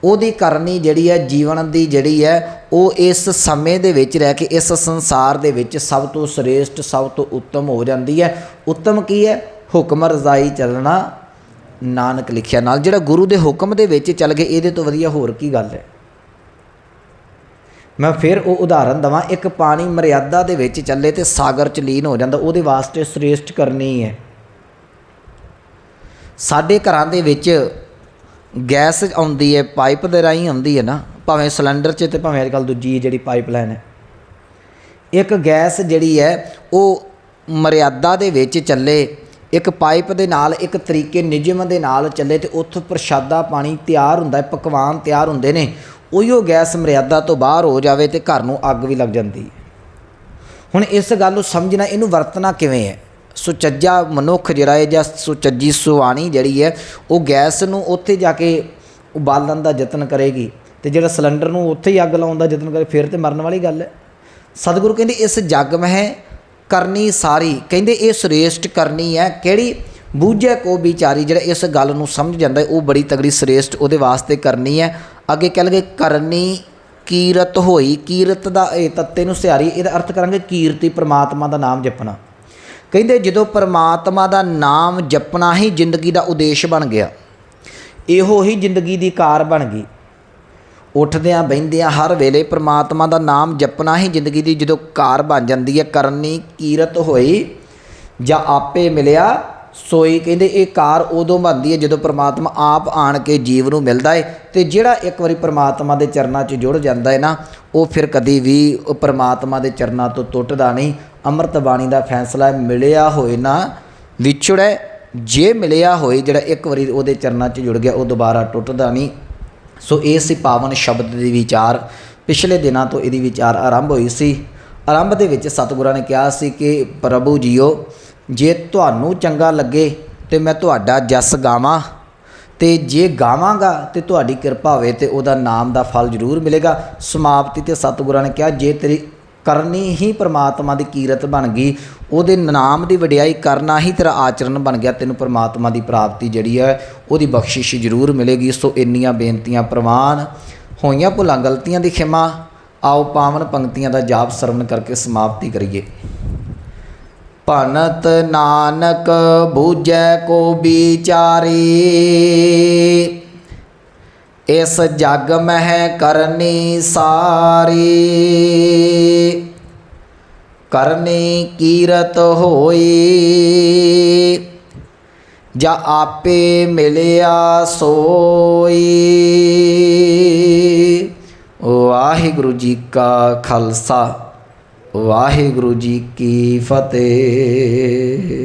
ਉਹਦੀ ਕਰਨੀ ਜਿਹੜੀ ਹੈ, ਜੀਵਨ ਦੀ ਜਿਹੜੀ ਹੈ, ਉਹ ਇਸ ਸਮੇਂ ਦੇ ਵਿੱਚ ਰਹਿ ਕੇ, ਇਸ ਸੰਸਾਰ ਦੇ ਵਿੱਚ ਸਭ ਤੋਂ ਸ੍ਰੇਸ਼ਟ, ਸਭ ਤੋਂ ਉੱਤਮ ਹੋ ਜਾਂਦੀ ਹੈ। ਉੱਤਮ ਕੀ ਹੈ? ਹੁਕਮ ਰਜ਼ਾਈ ਚੱਲਣਾ ਨਾਨਕ ਲਿਖਿਆ, ਨਾਲ ਜਿਹੜਾ ਗੁਰੂ ਦੇ ਹੁਕਮ ਦੇ ਵਿੱਚ ਚੱਲ ਗਏ, ਇਹਦੇ ਤੋਂ ਵਧੀਆ ਹੋਰ ਕੀ ਗੱਲ ਹੈ? ਮੈਂ ਫਿਰ ਉਹ ਉਦਾਹਰਨ ਦਵਾਂ, ਇੱਕ ਪਾਣੀ ਮਰਿਆਦਾ ਦੇ ਵਿੱਚ ਚੱਲੇ ਤੇ ਸਾਗਰ ਚ ਲੀਨ ਹੋ ਜਾਂਦਾ, ਉਹਦੇ ਵਾਸਤੇ ਸ੍ਰੇਸ਼ਟ ਕਰਨੀ ਹੈ। ਸਾਡੇ ਘਰਾਂ ਦੇ ਵਿੱਚ ਗੈਸ ਆਉਂਦੀ ਹੈ, ਪਾਈਪ ਦੇ ਰਾਹੀਂ ਆਉਂਦੀ ਹੈ ਨਾ, ਭਾਵੇਂ ਸਿਲੰਡਰ 'ਚ ਤੇ ਭਾਵੇਂ ਅੱਜਕੱਲ ਦੂਜੀ ਜਿਹੜੀ ਪਾਈਪਲਾਈਨ ਹੈ। ਇੱਕ ਗੈਸ ਜਿਹੜੀ ਹੈ, ਉਹ ਮਰਿਆਦਾ ਦੇ ਵਿੱਚ ਚੱਲੇ ਇੱਕ ਪਾਈਪ ਦੇ ਨਾਲ, ਇੱਕ ਤਰੀਕੇ ਨਿਯਮ ਦੇ ਨਾਲ ਚੱਲੇ ਤੇ ਉੱਥੋਂ ਪ੍ਰਸ਼ਾਦਾ ਪਾਣੀ ਤਿਆਰ ਹੁੰਦਾ ਹੈ, ਪਕਵਾਨ ਤਿਆਰ ਹੁੰਦੇ ਨੇ। ਉਹੀਓ ਗੈਸ ਮਰਿਆਦਾ ਤੋਂ ਬਾਹਰ ਹੋ ਜਾਵੇ ਤੇ ਘਰ ਨੂੰ ਅੱਗ ਵੀ ਲੱਗ ਜਾਂਦੀ ਹੁਣ ਇਸ ਗੱਲ ਨੂੰ ਸਮਝਣਾ, ਇਹਨੂੰ ਵਰਤਣਾ ਕਿਵੇਂ ਹੈ? ਸੁਚੱਜਾ ਮਨੁੱਖ ਜਿਹੜਾ ਹੈ ਜਾਂ ਸੁਚੱਜੀ ਸੁਆਣੀ ਜਿਹੜੀ ਹੈ, ਉਹ ਗੈਸ ਨੂੰ ਉੱਥੇ ਜਾ ਕੇ ਉਬਾਲਣ ਦਾ ਯਤਨ ਕਰੇਗੀ ਤੇ ਜਿਹੜਾ ਸਿਲੰਡਰ ਨੂੰ ਉੱਥੇ ਹੀ ਅੱਗ ਲਾਉਣ ਦਾ ਯਤਨ ਕਰੇ, ਫਿਰ ਤੇ ਮਰਨ ਵਾਲੀ ਗੱਲ ਹੈ। ਸਤਿਗੁਰੂ ਕਹਿੰਦੇ, ਇਸ ਜੱਗ ਮਹਿ ਕਰਨੀ ਸਾਰੀ। ਕਹਿੰਦੇ ਇਹ ਸ੍ਰੇਸ਼ਟ ਕਰਨੀ ਹੈ। ਕਿਹੜੀ? ਬੂਝੇ ਕੋ ਵਿਚਾਰੀ, ਜਿਹੜਾ ਇਸ ਗੱਲ ਨੂੰ ਸਮਝ ਜਾਂਦਾ ਉਹ ਬੜੀ ਤਗੜੀ ਸ੍ਰੇਸ਼ਟ ਉਹਦੇ ਵਾਸਤੇ ਕਰਨੀ ਹੈ। ਅੱਗੇ ਕਹਿ ਲਗੇ, ਕਰਨੀ ਕੀਰਤ ਹੋਈ। ਕੀਰਤ ਦਾ ਇਹ ਤੱਤੇ ਨੂੰ ਸਿਆਰੀ, ਇਹਦਾ ਅਰਥ ਕਰਾਂਗੇ ਕੀਰਤੀ, ਪ੍ਰਮਾਤਮਾ ਦਾ ਨਾਮ ਜਪਣਾ। ਕਹਿੰਦੇ ਜਦੋਂ ਪ੍ਰਮਾਤਮਾ ਦਾ ਨਾਮ ਜਪਣਾ ਹੀ ਜ਼ਿੰਦਗੀ ਦਾ ਉਦੇਸ਼ ਬਣ ਗਿਆ। ਇਹੋ ਹੀ ਜ਼ਿੰਦਗੀ ਦੀ ਕਾਰ ਬਣ ਗਈ। ਉੱਠਦਿਆਂ ਬਹਿੰਦਿਆਂ ਹਰ ਵੇਲੇ ਪਰਮਾਤਮਾ ਦਾ ਨਾਮ ਜਪਣਾ ਹੀ ਜ਼ਿੰਦਗੀ ਦੀ ਜਦੋਂ ਕਾਰ ਬਣ ਜਾਂਦੀ ਹੈ, ਕਰਨੀ ਕੀਰਤ ਹੋਈ ਜਾਂ ਆਪੇ ਮਿਲਿਆ, ਸੋਈ ਕਹਿੰਦੇ ਇਹ ਕਾਰ ਉਦੋਂ ਬਣਦੀ ਹੈ ਜਦੋਂ ਪਰਮਾਤਮਾ ਆਪ ਆਣ ਕੇ ਜੀਵ ਨੂੰ ਮਿਲਦਾ ਹੈ ਤੇ ਜਿਹੜਾ ਇੱਕ ਵਾਰੀ ਪਰਮਾਤਮਾ ਦੇ ਚਰਨਾਂ 'ਚ ਜੁੜ ਜਾਂਦਾ ਹੈ ਨਾ, ਉਹ ਫਿਰ ਕਦੀ ਵੀ ਉਹ ਪ੍ਰਮਾਤਮਾ ਦੇ ਚਰਨਾਂ ਤੋਂ ਟੁੱਟਦਾ ਨਹੀਂ। ਅੰਮ੍ਰਿਤ ਬਾਣੀ ਦਾ ਫੈਸਲਾ ਮਿਲਿਆ ਹੋਏ ਨਾ ਵਿਛੜੈ, ਜੇ ਮਿਲਿਆ ਹੋਏ ਜਿਹੜਾ ਇੱਕ ਵਾਰੀ ਉਹਦੇ ਚਰਨਾਂ 'ਚ ਜੁੜ ਗਿਆ, ਉਹ ਦੁਬਾਰਾ ਟੁੱਟਦਾ ਨਹੀਂ। ਸੋ ਇਹ ਸੀ ਪਾਵਨ ਸ਼ਬਦ ਦੀ ਵਿਚਾਰ। ਪਿਛਲੇ ਦਿਨਾਂ ਤੋਂ ਇਹਦੀ ਵਿਚਾਰ ਆਰੰਭ ਹੋਈ ਸੀ। ਆਰੰਭ ਦੇ ਵਿੱਚ ਸਤਿਗੁਰਾਂ ਨੇ ਕਿਹਾ ਸੀ ਕਿ, ਪ੍ਰਭੂ ਜੀਓ, ਜੇ ਤੁਹਾਨੂੰ ਚੰਗਾ ਲੱਗੇ, ਤੇ ਮੈਂ ਤੁਹਾਡਾ ਜਸ ਗਾਵਾਂ। ਤੇ ਜੇ ਗਾਵਾਂਗਾ, ਤੇ ਤੁਹਾਡੀ ਕਿਰਪਾ ਹੋਵੇ ਤੇ ਉਹਦਾ ਨਾਮ ਦਾ ਫਲ ਜ਼ਰੂਰ ਮਿਲੇਗਾ। ਸਮਾਪਤੀ ਤੇ ਸਤਿਗੁਰਾਂ ਨੇ ਕਿਹਾ, ਜੇ ਤੇਰੀ ਕਰਨੀ ਹੀ ਪ੍ਰਮਾਤਮਾ ਦੀ ਕੀਰਤ ਬਣ ਗਈ। ਉਹਦੇ ਨਾਮ ਦੀ ਵਡਿਆਈ ਕਰਨਾ ਹੀ ਤੇਰਾ ਆਚਰਣ ਬਣ ਗਿਆ। ਤੈਨੂੰ ਪ੍ਰਮਾਤਮਾ ਦੀ ਪ੍ਰਾਪਤੀ ਜਿਹੜੀ ਹੈ, ਉਹਦੀ ਬਖਸ਼ਿਸ਼ ਜ਼ਰੂਰ ਮਿਲੇਗੀ। ਸੋ ਇੰਨੀਆਂ ਬੇਨਤੀਆਂ ਪ੍ਰਵਾਨ ਹੋਈਆਂ ਭੁੱਲਾਂ ਗਲਤੀਆਂ ਦੀ ਖਿਮਾ, ਆਓ ਪਾਵਨ ਪੰਕਤੀਆਂ ਦਾ ਜਾਪ ਸਰਵਣ ਕਰਕੇ ਸਮਾਪਤੀ ਕਰੀਏ। ਭਨਤ ਨਾਨਕ ਬੂਝੈ ਕੋ ਵਿਚਾਰੀ ਇਸ ਜਗ ਮਹਿ ਕਰਨੀ ਸਾਰੀ। ਕਰਨੀ ਕੀਰਤ ਹੋਈ। ਜਾ ਆਪੇ ਮਿਲਿਆ ਸੋਈ। ਵਾਹਿਗੁਰੂ ਜੀ ਕਾ ਖਾਲਸਾ, ਵਾਹਿਗੁਰੂ ਜੀ ਕੀ ਫਤਿਹ।